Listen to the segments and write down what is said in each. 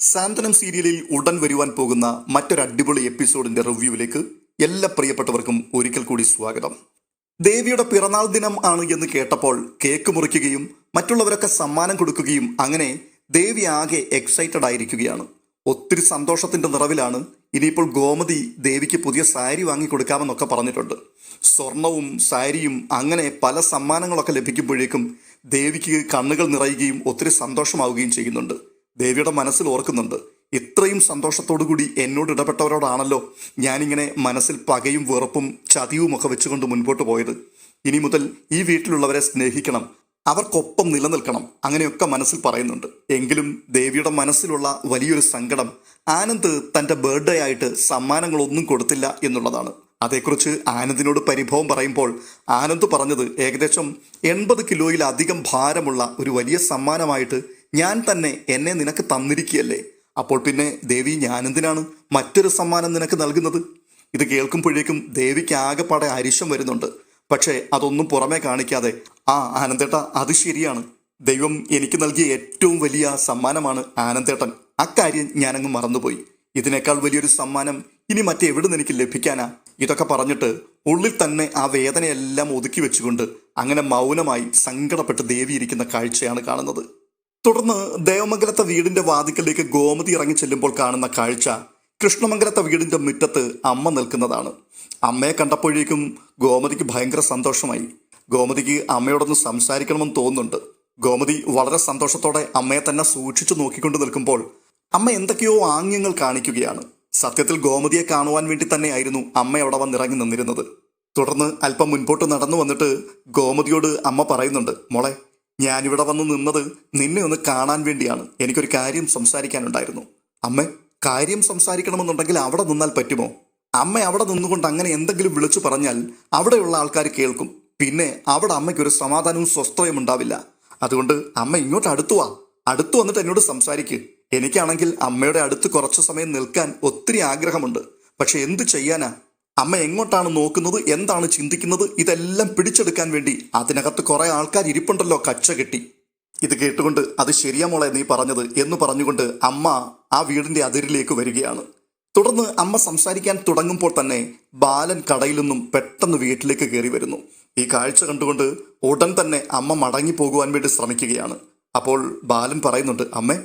സാന്ത്വനം സീരിയലിൽ ഉടൻ വരുവാൻ പോകുന്ന മറ്റൊരു അടിപൊളി എപ്പിസോഡിന്റെ റിവ്യൂവിലേക്ക് എല്ലാ പ്രിയപ്പെട്ടവർക്കും ഒരിക്കൽ കൂടി സ്വാഗതം. ദേവിയുടെ പിറന്നാൾ ദിനം ആണ് എന്ന് കേട്ടപ്പോൾ കേക്ക് മുറിക്കുകയും മറ്റുള്ളവരൊക്കെ സമ്മാനം കൊടുക്കുകയും അങ്ങനെ ദേവി ആകെ എക്സൈറ്റഡ് ആയിരിക്കുകയാണ്. ഒത്തിരി സന്തോഷത്തിന്റെ നിറവിലാണ് ഇനിയിപ്പോൾ ഗോമതി ദേവിക്ക് പുതിയ സാരി വാങ്ങി കൊടുക്കാമെന്നൊക്കെ പറഞ്ഞിട്ടുണ്ട്. സ്വർണവും സാരിയും അങ്ങനെ പല സമ്മാനങ്ങളൊക്കെ ലഭിക്കുമ്പോഴേക്കും ദേവിക്ക് കണ്ണുകൾ നിറയുകയും ഒത്തിരി സന്തോഷമാവുകയും ചെയ്യുന്നുണ്ട്. ദേവിയുടെ മനസ്സിൽ ഓർക്കുന്നുണ്ട്. ഇത്രയും സന്തോഷത്തോടു കൂടി എന്നോട് ഇടപെട്ടവരോടാണല്ലോ ഞാനിങ്ങനെ മനസ്സിൽ പകയും വെറുപ്പും ചതിയും ഒക്കെ വെച്ചുകൊണ്ട് മുൻപോട്ട് പോയത്. ഇനി മുതൽ ഈ വീട്ടിലുള്ളവരെ സ്നേഹിക്കണം. അവർക്കൊപ്പം നിലനിൽക്കണം. അങ്ങനെയൊക്കെ മനസ്സിൽ പറയുന്നുണ്ട്. എങ്കിലും ദേവിയുടെ മനസ്സിലുള്ള വലിയൊരു സങ്കടം ആനന്ദ് തന്റെ ബർത്ത്ഡേ ആയിട്ട് സമ്മാനങ്ങളൊന്നും കൊടുത്തില്ല എന്നുള്ളതാണ്. അതേക്കുറിച്ച് ആനന്ദിനോട് പരിഭവം പറയുമ്പോൾ ആനന്ദ് പറഞ്ഞത് ഏകദേശം എൺപത് കിലോയിലധികം ഭാരമുള്ള ഒരു വലിയ സമ്മാനമായിട്ട് ഞാൻ തന്നെ എന്നെ നിനക്ക് തന്നിരിക്കുകയല്ലേ? അപ്പോൾ പിന്നെ ദേവി ഞാനെന്തിനാണ് മറ്റൊരു സമ്മാനം നിനക്ക് നൽകുന്നത്? ഇത് കേൾക്കുമ്പോഴേക്കും ദേവിക്ക് ആകെപ്പാടെ അരിശം വരുന്നുണ്ട്. പക്ഷേ അതൊന്നും പുറമേ കാണിക്കാതെ ആ ആനന്ദേട്ട അത് ശരിയാണ്. ദൈവം എനിക്ക് നൽകിയ ഏറ്റവും വലിയ സമ്മാനമാണ് ആനന്ദേട്ടൻ. അക്കാര്യം ഞാനങ്ങ് മറന്നുപോയി. ഇതിനേക്കാൾ വലിയൊരു സമ്മാനം ഇനി മറ്റെവിടെ നിന്ന് എനിക്ക് ലഭിക്കാനാ? ഇതൊക്കെ പറഞ്ഞിട്ട് ഉള്ളിൽ തന്നെ ആ വേദനയെല്ലാം ഒതുക്കി വെച്ചുകൊണ്ട് അങ്ങനെ മൗനമായി സങ്കടപ്പെട്ട് ദേവി ഇരിക്കുന്ന കാഴ്ചയാണ് കാണുന്നത്. തുടർന്ന് ദേവമംഗലത്തെ വീടിന്റെ വാതിക്കലേക്ക് ഗോമതി ഇറങ്ങി ചെല്ലുമ്പോൾ കാണുന്ന കാഴ്ച കൃഷ്ണമംഗലത്തെ വീടിന്റെ മുറ്റത്ത് അമ്മ നിൽക്കുന്നതാണ്. അമ്മയെ കണ്ടപ്പോഴേക്കും ഗോമതിക്ക് ഭയങ്കര സന്തോഷമായി. ഗോമതിക്ക് അമ്മയോടൊന്ന് സംസാരിക്കണമെന്ന് തോന്നുന്നുണ്ട്. ഗോമതി വളരെ സന്തോഷത്തോടെ അമ്മയെ തന്നെ സൂക്ഷിച്ചു നോക്കിക്കൊണ്ട് നിൽക്കുമ്പോൾ അമ്മ എന്തൊക്കെയോ ആംഗ്യങ്ങൾ കാണിക്കുകയാണ്. സത്യത്തിൽ ഗോമതിയെ കാണുവാൻ വേണ്ടി തന്നെയായിരുന്നു അമ്മ അവിടെ വന്നിറങ്ങി നിന്നിരുന്നത്. തുടർന്ന് അല്പം മുൻപോട്ട് നടന്നു വന്നിട്ട് ഗോമതിയോട് അമ്മ പറയുന്നുണ്ട് മോളെ ഞാനിവിടെ വന്ന് നിന്നത് നിന്നെ ഒന്ന് കാണാൻ വേണ്ടിയാണ്. എനിക്കൊരു കാര്യം സംസാരിക്കാനുണ്ടായിരുന്നു. അമ്മ കാര്യം സംസാരിക്കണമെന്നുണ്ടെങ്കിൽ അവിടെ നിന്നാൽ പറ്റുമോ? അമ്മ അവിടെ നിന്നുകൊണ്ട് അങ്ങനെ എന്തെങ്കിലും വിളിച്ചു പറഞ്ഞാൽ അവിടെയുള്ള ആൾക്കാർ കേൾക്കും. പിന്നെ അവിടെ അമ്മയ്ക്ക് ഒരു സമാധാനവും സ്വസ്ഥതയും ഉണ്ടാവില്ല. അതുകൊണ്ട് അമ്മ ഇങ്ങോട്ട് അടുത്തു വാ. അടുത്തു വന്നിട്ട് എന്നോട് സംസാരിക്ക്. എനിക്കാണെങ്കിൽ അമ്മയുടെ അടുത്ത് കുറച്ചു സമയം നിൽക്കാൻ ഒത്തിരി ആഗ്രഹമുണ്ട്. പക്ഷെ എന്ത് ചെയ്യാനാ? അമ്മ എങ്ങോട്ടാണ് നോക്കുന്നത് എന്താണ് ചിന്തിക്കുന്നത് ഇതെല്ലാം പിടിച്ചെടുക്കാൻ വേണ്ടി അതിനകത്ത് കുറെ ആൾക്കാർ ഇരിപ്പുണ്ടല്ലോ കച്ച കെട്ടി. ഇത് കേട്ടുകൊണ്ട് അത് ശരിയാ മോളെ നീ പറഞ്ഞത് എന്ന് പറഞ്ഞുകൊണ്ട് അമ്മ ആ വീടിന്റെ അതിരിലേക്ക് വരികയാണ്. തുടർന്ന് അമ്മ സംസാരിക്കാൻ തുടങ്ങുമ്പോൾ തന്നെ ബാലൻ കടയിൽ നിന്നും പെട്ടെന്ന് വീട്ടിലേക്ക് കയറി വരുന്നു. ഈ കാഴ്ച കണ്ടുകൊണ്ട് ഉടൻ തന്നെ അമ്മ മടങ്ങി പോകുവാൻ വേണ്ടി ശ്രമിക്കുകയാണ്. അപ്പോൾ ബാലൻ പറയുന്നുണ്ട് അമ്മേ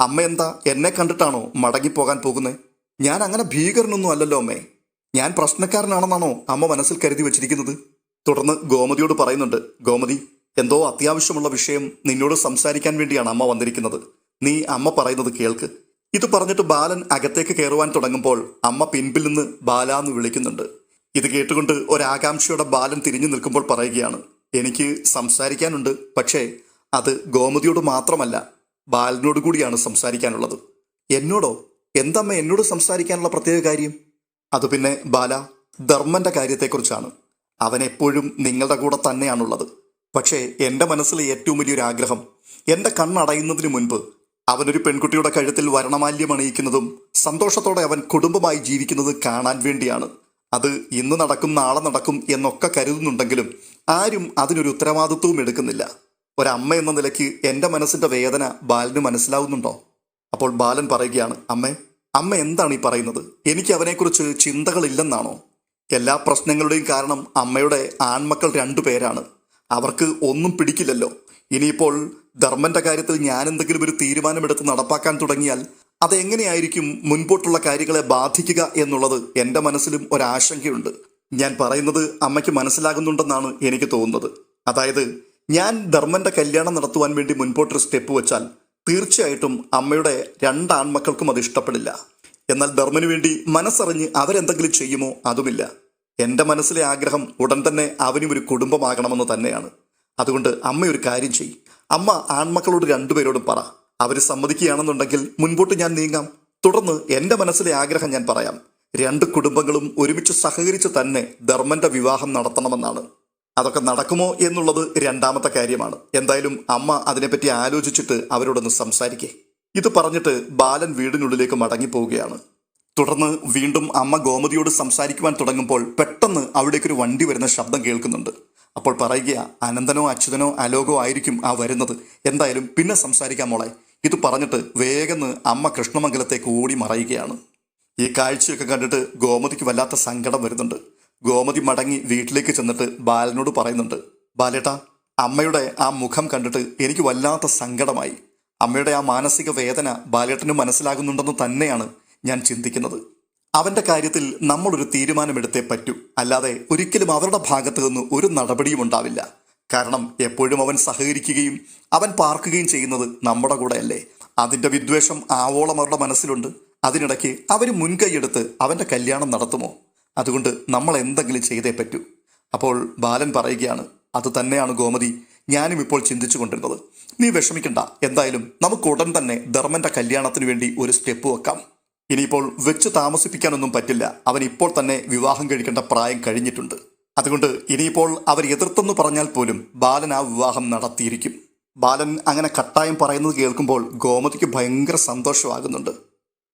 അമ്മ എന്താ എന്നെ കണ്ടിട്ടാണോ മടങ്ങിപ്പോകാൻ പോകുന്നത് ഞാൻ അങ്ങനെ ഭീകരനൊന്നും അല്ലല്ലോ അമ്മേ. ഞാൻ പ്രശ്നക്കാരനാണെന്നാണോ അമ്മ മനസ്സിൽ കരുതി വെച്ചിരിക്കുന്നത്? തുടർന്ന് ഗോമതിയോട് പറയുന്നുണ്ട് ഗോമതി എന്തോ അത്യാവശ്യമുള്ള വിഷയം നിന്നോട് സംസാരിക്കാൻ വേണ്ടിയാണ് അമ്മ വന്നിരിക്കുന്നത്. നീ അമ്മ പറയുന്നത് കേൾക്ക്. ഇത് പറഞ്ഞിട്ട് ബാലൻ അകത്തേക്ക് കയറുവാൻ തുടങ്ങുമ്പോൾ അമ്മ പിൻപിൽ നിന്ന് ബാല എന്ന് വിളിക്കുന്നുണ്ട്. ഇത് കേട്ടുകൊണ്ട് ഒരാകാംക്ഷയുടെ ബാലൻ തിരിഞ്ഞു നിൽക്കുമ്പോൾ പറയുകയാണ് എനിക്ക് സംസാരിക്കാനുണ്ട് പക്ഷേ അത് ഗോമതിയോട് മാത്രമല്ല ബാലനോട് കൂടിയാണ് സംസാരിക്കാനുള്ളത്. എന്നോടോ? എന്തമ്മ എന്നോട് സംസാരിക്കാനുള്ള പ്രത്യേക കാര്യം? അത് പിന്നെ ബാല ധർമ്മന്റെ കാര്യത്തെക്കുറിച്ചാണ്. അവൻ എപ്പോഴും നിങ്ങളുടെ കൂടെ തന്നെയാണുള്ളത്. പക്ഷേ എന്റെ മനസ്സിലെ ഏറ്റവും വലിയൊരു ആഗ്രഹം എന്റെ കണ്ണടയുന്നതിന് മുൻപ് അവനൊരു പെൺകുട്ടിയുടെ കഴുത്തിൽ വരണമാല്യം അണിയിക്കുന്നതും സന്തോഷത്തോടെ അവൻ കുടുംബമായി ജീവിക്കുന്നത് കാണാൻ വേണ്ടിയാണ്. അത് ഇന്ന് നടക്കും നാളെ നടക്കും എന്നൊക്കെ കരുതുന്നുണ്ടെങ്കിലും ആരും അതിനൊരു ഉത്തരവാദിത്വവും എടുക്കുന്നില്ല. ഒരമ്മ എന്ന നിലയ്ക്ക് എന്റെ മനസ്സിന്റെ വേദന ബാലന് മനസ്സിലാവുന്നുണ്ടോ? അപ്പോൾ ബാലൻ പറയുകയാണ് അമ്മേ അമ്മ എന്താണ് ഈ പറയുന്നത്? എനിക്ക് അവനെക്കുറിച്ച് ചിന്തകളില്ലെന്നാണോ? എല്ലാ പ്രശ്നങ്ങളുടെയും കാരണം അമ്മയുടെ ആൺമക്കൾ രണ്ടു പേരാണ്. അവർക്ക് ഒന്നും പിടിക്കില്ലല്ലോ. ഇനിയിപ്പോൾ ധർമ്മന്റെ കാര്യത്തിൽ ഞാൻ എന്തെങ്കിലും ഒരു തീരുമാനമെടുത്ത് നടപ്പാക്കാൻ തുടങ്ങിയാൽ അതെങ്ങനെയായിരിക്കും മുൻപോട്ടുള്ള കാര്യങ്ങളെ ബാധിക്കുക എന്നുള്ളത് എന്റെ മനസ്സിലും ഒരാശങ്കയുണ്ട്. ഞാൻ പറയുന്നത് അമ്മയ്ക്ക് മനസ്സിലാകുന്നുണ്ടെന്നാണ് എനിക്ക് തോന്നുന്നത്. അതായത് ഞാൻ ധർമ്മന്റെ കല്യാണം നടത്തുവാൻ വേണ്ടി മുൻപോട്ടൊരു സ്റ്റെപ്പ് വെച്ചാൽ തീർച്ചയായിട്ടും അമ്മയുടെ രണ്ട് ആൺമക്കൾക്കും അത് ഇഷ്ടപ്പെടില്ല. എന്നാൽ ധർമ്മന് വേണ്ടി മനസ്സറിഞ്ഞ് അവരെന്തെങ്കിലും ചെയ്യുമോ അതുമില്ല. എന്റെ മനസ്സിലെ ആഗ്രഹം ഉടൻ തന്നെ അവനും ഒരു കുടുംബമാകണമെന്ന് തന്നെയാണ്. അതുകൊണ്ട് അമ്മ ഒരു കാര്യം ചെയ്യും. അമ്മ ആൺമക്കളോട് രണ്ടുപേരോടും പറ. അവർ സമ്മതിക്കുകയാണെന്നുണ്ടെങ്കിൽ മുൻപോട്ട് ഞാൻ നീങ്ങാം. തുടർന്ന് എന്റെ മനസ്സിലെ ആഗ്രഹം ഞാൻ പറയാം. രണ്ട് കുടുംബങ്ങളും ഒരുമിച്ച് സഹകരിച്ച് തന്നെ ധർമ്മന്റെ വിവാഹം നടത്തണമെന്നാണ്. അതൊക്കെ നടക്കുമോ എന്നുള്ളത് രണ്ടാമത്തെ കാര്യമാണ്. എന്തായാലും അമ്മ അതിനെപ്പറ്റി ആലോചിച്ചിട്ട് അവരോടൊന്ന് സംസാരിക്കേ. ഇത് പറഞ്ഞിട്ട് ബാലൻ വീടിനുള്ളിലേക്ക് മടങ്ങി പോവുകയാണ് തുടർന്ന് വീണ്ടും അമ്മ ഗോമതിയോട് സംസാരിക്കുവാൻ തുടങ്ങുമ്പോൾ പെട്ടെന്ന് അവിടേക്കൊരു വണ്ടി വരുന്ന ശബ്ദം കേൾക്കുന്നുണ്ട്. അപ്പോൾ പറയുക അനന്തനോ അച്യുതനോ അലോകോ ആയിരിക്കും ആ വരുന്നത്. എന്തായാലും പിന്നെ സംസാരിക്കാം മോളെ. ഇത് പറഞ്ഞിട്ട് വേഗം അമ്മ കൃഷ്ണമംഗലത്തേക്ക് ഓടി മറയുകയാണ്. ഈ കാഴ്ചയൊക്കെ കണ്ടിട്ട് ഗോമതിക്ക് വല്ലാത്ത സങ്കടം വരുന്നുണ്ട്. ഗോമതി മടങ്ങി വീട്ടിലേക്ക് ചെന്നിട്ട് ബാലനോട് പറയുന്നുണ്ട് ബാലേട്ട അമ്മയുടെ ആ മുഖം കണ്ടിട്ട് എനിക്ക് വല്ലാത്ത സങ്കടമായി. അമ്മയുടെ ആ മാനസിക വേദന ബാലേട്ടന് മനസ്സിലാകുന്നുണ്ടെന്ന് തന്നെയാണ് ഞാൻ ചിന്തിക്കുന്നത്. അവന്റെ കാര്യത്തിൽ നമ്മളൊരു തീരുമാനമെടുത്തേ പറ്റൂ. അല്ലാതെ ഒരിക്കലും അവരുടെ ഭാഗത്തു നിന്ന് ഒരു നടപടിയും ഉണ്ടാവില്ല. കാരണം എപ്പോഴും അവൻ സഹകരിക്കുകയും അവൻ പാർക്കുകയും ചെയ്യുന്നത് നമ്മുടെ കൂടെയല്ലേ. അതിന്റെ വിദ്വേഷം ആവോളം അവരുടെ മനസ്സിലുണ്ട്. അതിനിടയ്ക്ക് അവർ മുൻകൈയെടുത്ത് അവന്റെ കല്യാണം നടത്തുമോ? അതുകൊണ്ട് നമ്മൾ എന്തെങ്കിലും ചെയ്തേ പറ്റൂ. അപ്പോൾ ബാലൻ പറയുകയാണ് അത് തന്നെയാണ് ഗോമതി. ഞാനും ഇപ്പോൾ ചിന്തിച്ചു കൊണ്ടിരുന്നത്. നീ വിഷമിക്കണ്ട. എന്തായാലും നമുക്ക് ഉടൻ തന്നെ ധർമ്മന്റെ കല്യാണത്തിന് വേണ്ടി ഒരു സ്റ്റെപ്പ് വെക്കാം. ഇനിയിപ്പോൾ വെച്ച് താമസിപ്പിക്കാനൊന്നും പറ്റില്ല. അവൻ ഇപ്പോൾ തന്നെ വിവാഹം കഴിക്കേണ്ട പ്രായം കഴിഞ്ഞിട്ടുണ്ട്. അതുകൊണ്ട് ഇനിയിപ്പോൾ അവർ എതിർത്തെന്ന് പറഞ്ഞാൽ പോലും ബാലൻ ആ വിവാഹം നടത്തിയിരിക്കും. ബാലൻ അങ്ങനെ കട്ടായം പറയുന്നത് കേൾക്കുമ്പോൾ ഗോമതിക്ക് ഭയങ്കര സന്തോഷമാകുന്നുണ്ട്.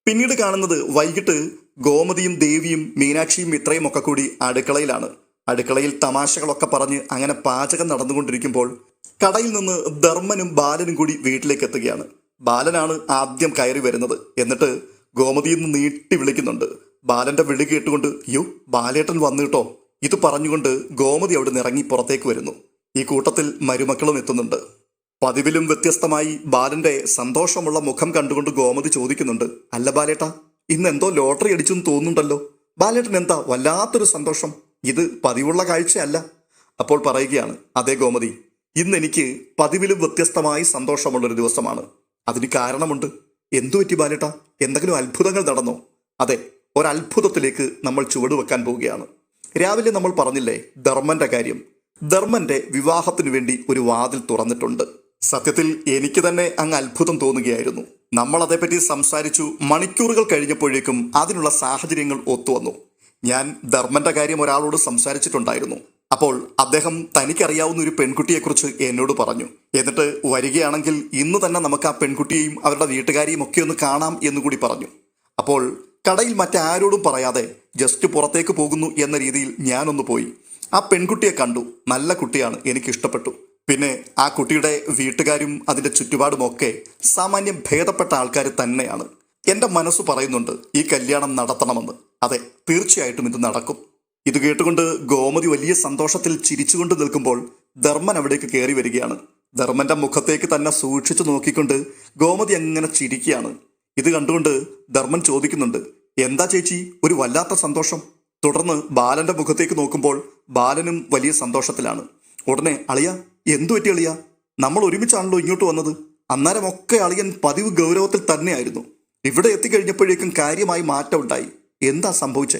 പിന്നീട് കാണുന്നത് വൈകിട്ട് ഗോമതിയും ദേവിയും മീനാക്ഷിയും ഇത്രയും ഒക്കെ കൂടി അടുക്കളയിലാണ്. അടുക്കളയിൽ തമാശകളൊക്കെ പറഞ്ഞ് അങ്ങനെ പാചകം നടന്നുകൊണ്ടിരിക്കുമ്പോൾ കടയിൽ നിന്ന് ധർമ്മനും ബാലനും കൂടി വീട്ടിലേക്ക് എത്തുകയാണ്. ബാലനാണ് ആദ്യം കയറി വരുന്നത്. എന്നിട്ട് ഗോമതിയിൽ നിന്ന് നീട്ടി വിളിക്കുന്നുണ്ട്. ബാലന്റെ വിളി കേട്ടുകൊണ്ട് യോ ബാലേട്ടൻ വന്നു കേട്ടോ. ഇത് പറഞ്ഞുകൊണ്ട് ഗോമതി അവിടെ ഇറങ്ങി പുറത്തേക്ക് വരുന്നു. ഈ കൂട്ടത്തിൽ മരുമക്കളും എത്തുന്നുണ്ട്. പതിവിലും വ്യത്യസ്തമായി ബാലന്റെ സന്തോഷമുള്ള മുഖം കണ്ടുകൊണ്ട് ഗോമതി ചോദിക്കുന്നുണ്ട് അല്ല ബാലേട്ട ഇന്ന് എന്തോ ലോട്ടറി അടിച്ചു തോന്നുന്നുണ്ടല്ലോ. ബാലേട്ടൻ എന്താ വല്ലാത്തൊരു സന്തോഷം? ഇത് പതിവുള്ള കാഴ്ചയല്ല. അപ്പോൾ പറയുകയാണ് അതേ ഗോമതി ഇന്ന് എനിക്ക് പതിവിലും വ്യത്യസ്തമായി സന്തോഷമുള്ളൊരു ദിവസമാണ്. അതിന് കാരണമുണ്ട്. എന്തു പറ്റി ബാലേട്ട? എന്തെങ്കിലും അത്ഭുതങ്ങൾ നടന്നോ? അതെ ഒരത്ഭുതത്തിലേക്ക് നമ്മൾ ചുവടുവെക്കാൻ പോവുകയാണ്. രാവിലെ നമ്മൾ പറഞ്ഞില്ലേ ധർമ്മന്റെ കാര്യം. ധർമ്മന്റെ വിവാഹത്തിനു വേണ്ടി ഒരു വാതിൽ തുറന്നിട്ടുണ്ട്. സത്യത്തിൽ എനിക്ക് തന്നെ അങ്ങ് അത്ഭുതം തോന്നുകയായിരുന്നു. നമ്മൾ അതേപ്പറ്റി സംസാരിച്ചു മണിക്കൂറുകൾ കഴിഞ്ഞപ്പോഴേക്കും അതിനുള്ള സാഹചര്യങ്ങൾ ഒത്തുവന്നു. ഞാൻ ധർമ്മന്റെ കാര്യം ഒരാളോട് സംസാരിച്ചിട്ടുണ്ടായിരുന്നു. അപ്പോൾ അദ്ദേഹം തനിക്കറിയാവുന്ന ഒരു പെൺകുട്ടിയെക്കുറിച്ച് എന്നോട് പറഞ്ഞു. എന്നിട്ട് വരികയാണെങ്കിൽ ഇന്ന് തന്നെ നമുക്ക് ആ പെൺകുട്ടിയെയും അവരുടെ വീട്ടുകാരെയും ഒക്കെ ഒന്ന് കാണാം എന്നുകൂടി പറഞ്ഞു. അപ്പോൾ കടയിൽ മറ്റാരോടും പറയാതെ ജസ്റ്റ് പുറത്തേക്ക് പോകുന്നു എന്ന രീതിയിൽ ഞാനൊന്ന് പോയി. ആ പെൺകുട്ടിയെ കണ്ടു. നല്ല കുട്ടിയാണ്. എനിക്ക് ഇഷ്ടപ്പെട്ടു പിന്നെ ആ കുട്ടിയുടെ വീട്ടുകാരും അതിന്റെ ചുറ്റുപാടുമൊക്കെ സാമാന്യം ഭേദപ്പെട്ട ആൾക്കാർ തന്നെയാണ്. എന്റെ മനസ്സ് പറയുന്നുണ്ട് ഈ കല്യാണം നടത്തണമെന്ന്. അതെ തീർച്ചയായിട്ടും ഇത് നടക്കും. ഇത് കേട്ടുകൊണ്ട് ഗോമതി വലിയ സന്തോഷത്തിൽ ചിരിച്ചുകൊണ്ട് നിൽക്കുമ്പോൾ ധർമ്മൻ അവിടേക്ക് കയറി വരികയാണ്. ധർമ്മന്റെ മുഖത്തേക്ക് തന്നെ സൂക്ഷിച്ചു നോക്കിക്കൊണ്ട് ഗോമതി അങ്ങനെ ചിരിക്കുകയാണ്. ഇത് കണ്ടുകൊണ്ട് ധർമ്മൻ ചോദിക്കുന്നുണ്ട് എന്താ ചേച്ചി ഒരു വല്ലാത്ത സന്തോഷം? തുടർന്ന് ബാലന്റെ മുഖത്തേക്ക് നോക്കുമ്പോൾ ബാലനും വലിയ സന്തോഷത്തിലാണ്. ഉടനെ അളിയ എന്തു പറ്റി അളിയ? നമ്മൾ ഒരുമിച്ചാണല്ലോ ഇങ്ങോട്ട് വന്നത്. അന്നേരമൊക്കെ അളിയൻ പതിവ് ഗൗരവത്തിൽ തന്നെയായിരുന്നു. ഇവിടെ എത്തിക്കഴിഞ്ഞപ്പോഴേക്കും കാര്യമായി മാറ്റം ഉണ്ടായി എന്താ സംഭവിച്ചേ?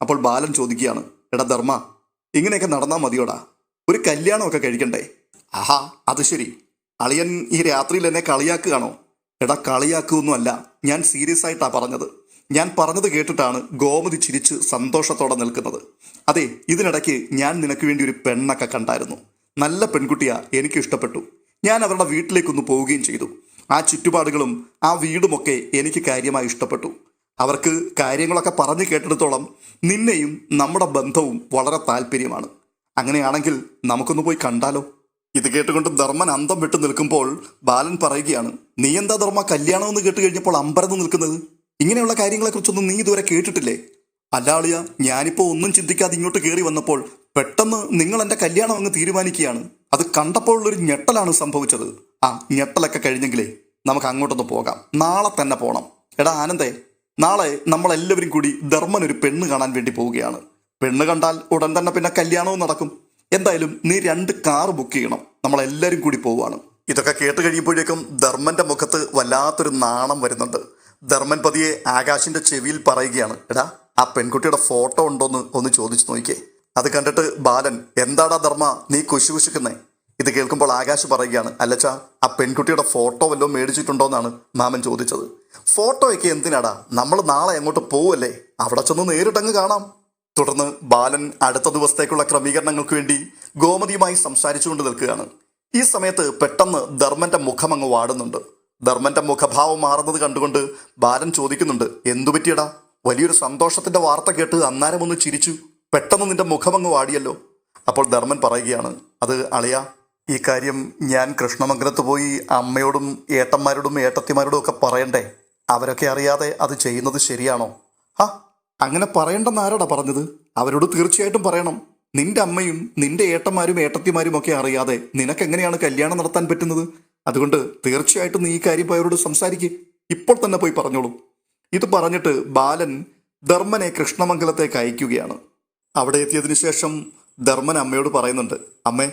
അപ്പോൾ ബാലൻ ചോദിക്കുകയാണ്. എടാ ധർമ്മ ഇങ്ങനെയൊക്കെ നടന്നാൽ മതിയോടാ. ഒരു കല്യാണമൊക്കെ കഴിക്കണ്ടേ? ആഹാ അത് ശരി. അളിയൻ ഈ രാത്രിയിൽ എന്നെ കളിയാക്കുകയാണോ? എടാ കളിയാക്കുകയൊന്നുമല്ല. ഞാൻ സീരിയസ് ആയിട്ടാ പറഞ്ഞത്. ഞാൻ പറഞ്ഞത് കേട്ടിട്ടാണ് ഗോമതി ചിരിച്ച് സന്തോഷത്തോടെ നിൽക്കുന്നത്. അതെ ഇതിനിടയ്ക്ക് ഞാൻ നിനക്ക് വേണ്ടി ഒരു പെണ്ണൊക്കെ കണ്ടായിരുന്നു. നല്ല പെൺകുട്ടിയാ എനിക്ക് ഇഷ്ടപ്പെട്ടു. ഞാൻ അവരുടെ വീട്ടിലേക്കൊന്ന് പോവുകയും ചെയ്തു. ആ ചുറ്റുപാടുകളും ആ വീടുമൊക്കെ എനിക്ക് കാര്യമായി ഇഷ്ടപ്പെട്ടു. അവർക്ക് കാര്യങ്ങളൊക്കെ പറഞ്ഞു കേട്ടിടത്തോളം നിന്നെയും നമ്മുടെ ബന്ധവും വളരെ താല്പര്യമാണ്. അങ്ങനെയാണെങ്കിൽ നമുക്കൊന്ന് പോയി കണ്ടാലോ? ഇത് കേട്ടുകൊണ്ട് ധർമ്മൻ അന്തം വിട്ടു നിൽക്കുമ്പോൾ ബാലൻ പറയുകയാണ് നീ എന്താ ധർമ്മ കല്യാണം എന്ന് കേട്ട് കഴിഞ്ഞപ്പോൾ അമ്പരന്ന് നിൽക്കുന്നത്? ഇങ്ങനെയുള്ള കാര്യങ്ങളെക്കുറിച്ചൊന്നും നീ ഇതുവരെ കേട്ടിട്ടില്ലേ? അല്ലാളിയ ഞാനിപ്പോൾ ഒന്നും ചിന്തിക്കാതെ ഇങ്ങോട്ട് കയറി വന്നപ്പോൾ പെട്ടെന്ന് നിങ്ങൾ എന്റെ കല്യാണം അങ്ങ് തീരുമാനിക്കുകയാണ്. അത് കണ്ടപ്പോഴുള്ളൊരു ഞെട്ടലാണ് സംഭവിച്ചത്. ആ ഞെട്ടലൊക്കെ കഴിഞ്ഞെങ്കിലേ നമുക്ക് അങ്ങോട്ടൊന്ന് പോകാം. നാളെ തന്നെ പോണം. എടാ ആനന്ദേ നാളെ നമ്മളെല്ലാവരും കൂടി ധർമ്മൻ ഒരു പെണ്ണ് കാണാൻ വേണ്ടി പോവുകയാണ്. പെണ്ണ് കണ്ടാൽ ഉടൻ തന്നെ പിന്നെ കല്യാണവും നടക്കും. എന്തായാലും നീ രണ്ട് കാർ ബുക്ക് ചെയ്യണം. നമ്മളെല്ലാവരും കൂടി പോവുകയാണ്. ഇതൊക്കെ കേട്ട് കഴിയുമ്പോഴേക്കും ധർമ്മന്റെ മുഖത്ത് വല്ലാത്തൊരു നാണം വരുന്നുണ്ട്. ധർമ്മൻ പതിയെ ആകാശിന്റെ ചെവിയിൽ പറയുകയാണ് എടാ ആ പെൺകുട്ടിയുടെ ഫോട്ടോ ഉണ്ടോന്ന് ഒന്ന് ചോദിച്ചു നോക്കിയേ. അത് കണ്ടിട്ട് ബാലൻ എന്താടാ ധർമ്മ നീ കുശി കുശിക്കുന്നേ ഇത് കേൾക്കുമ്പോൾ ആകാശ് പറയുകയാണ് അല്ലച്ച ആ പെൺകുട്ടിയുടെ ഫോട്ടോ വല്ലതും മേടിച്ചിട്ടുണ്ടോന്നാണ് മാമൻ ചോദിച്ചത്. ഫോട്ടോയൊക്കെ എന്തിനാടാ? നമ്മൾ നാളെ അങ്ങോട്ട് പോവല്ലേ? അവിടെ ചെന്ന് നേരിട്ടങ്ങ് കാണാം. തുടർന്ന് ബാലൻ അടുത്ത ദിവസത്തേക്കുള്ള ക്രമീകരണങ്ങൾക്ക് വേണ്ടി ഗോമതിയുമായി സംസാരിച്ചുകൊണ്ട് നിൽക്കുകയാണ്. ഈ സമയത്ത് പെട്ടെന്ന് ധർമ്മന്റെ മുഖം അങ്ങ് വാടുന്നുണ്ട്. ധർമ്മന്റെ മുഖഭാവം മാറുന്നത് കണ്ടുകൊണ്ട് ബാലൻ ചോദിക്കുന്നുണ്ട് എന്തു പറ്റിയടാ വലിയൊരു സന്തോഷത്തിന്റെ വാർത്ത കേട്ട് അന്നാരം ഒന്ന് ചിരിച്ചു. പെട്ടെന്ന് നിന്റെ മുഖമങ്ങ് വാടിയല്ലോ. അപ്പോൾ ധർമ്മൻ പറയുകയാണ് അത് അളിയ ഈ കാര്യം ഞാൻ കൃഷ്ണമംഗലത്ത് പോയി അമ്മയോടും ഏട്ടന്മാരോടും ഏട്ടത്തിമാരോടും ഒക്കെ പറയണ്ടേ? അവരൊക്കെ അറിയാതെ അത് ചെയ്യുന്നത് ശരിയാണോ? ആ അങ്ങനെ പറയണ്ടെന്ന് ആരോടാ പറഞ്ഞത്? അവരോട് തീർച്ചയായിട്ടും പറയണം. നിന്റെ അമ്മയും നിന്റെ ഏട്ടന്മാരും ഏട്ടത്തിമാരും ഒക്കെ അറിയാതെ നിനക്ക് എങ്ങനെയാണ് കല്യാണം നടത്താൻ പറ്റുന്നത്? അതുകൊണ്ട് തീർച്ചയായിട്ടും നീ ഈ കാര്യം പോയി അവരോട് സംസാരിക്ക്. ഇപ്പോൾ തന്നെ പോയി പറഞ്ഞോളൂ. ഇത് പറഞ്ഞിട്ട് ബാലൻ ധർമ്മനെ കൃഷ്ണമംഗലത്തേക്ക് അയക്കുകയാണ്. അവിടെ എത്തിയതിനു ശേഷം ധർമ്മൻ അമ്മയോട് പറയുന്നുണ്ട് അമ്മേ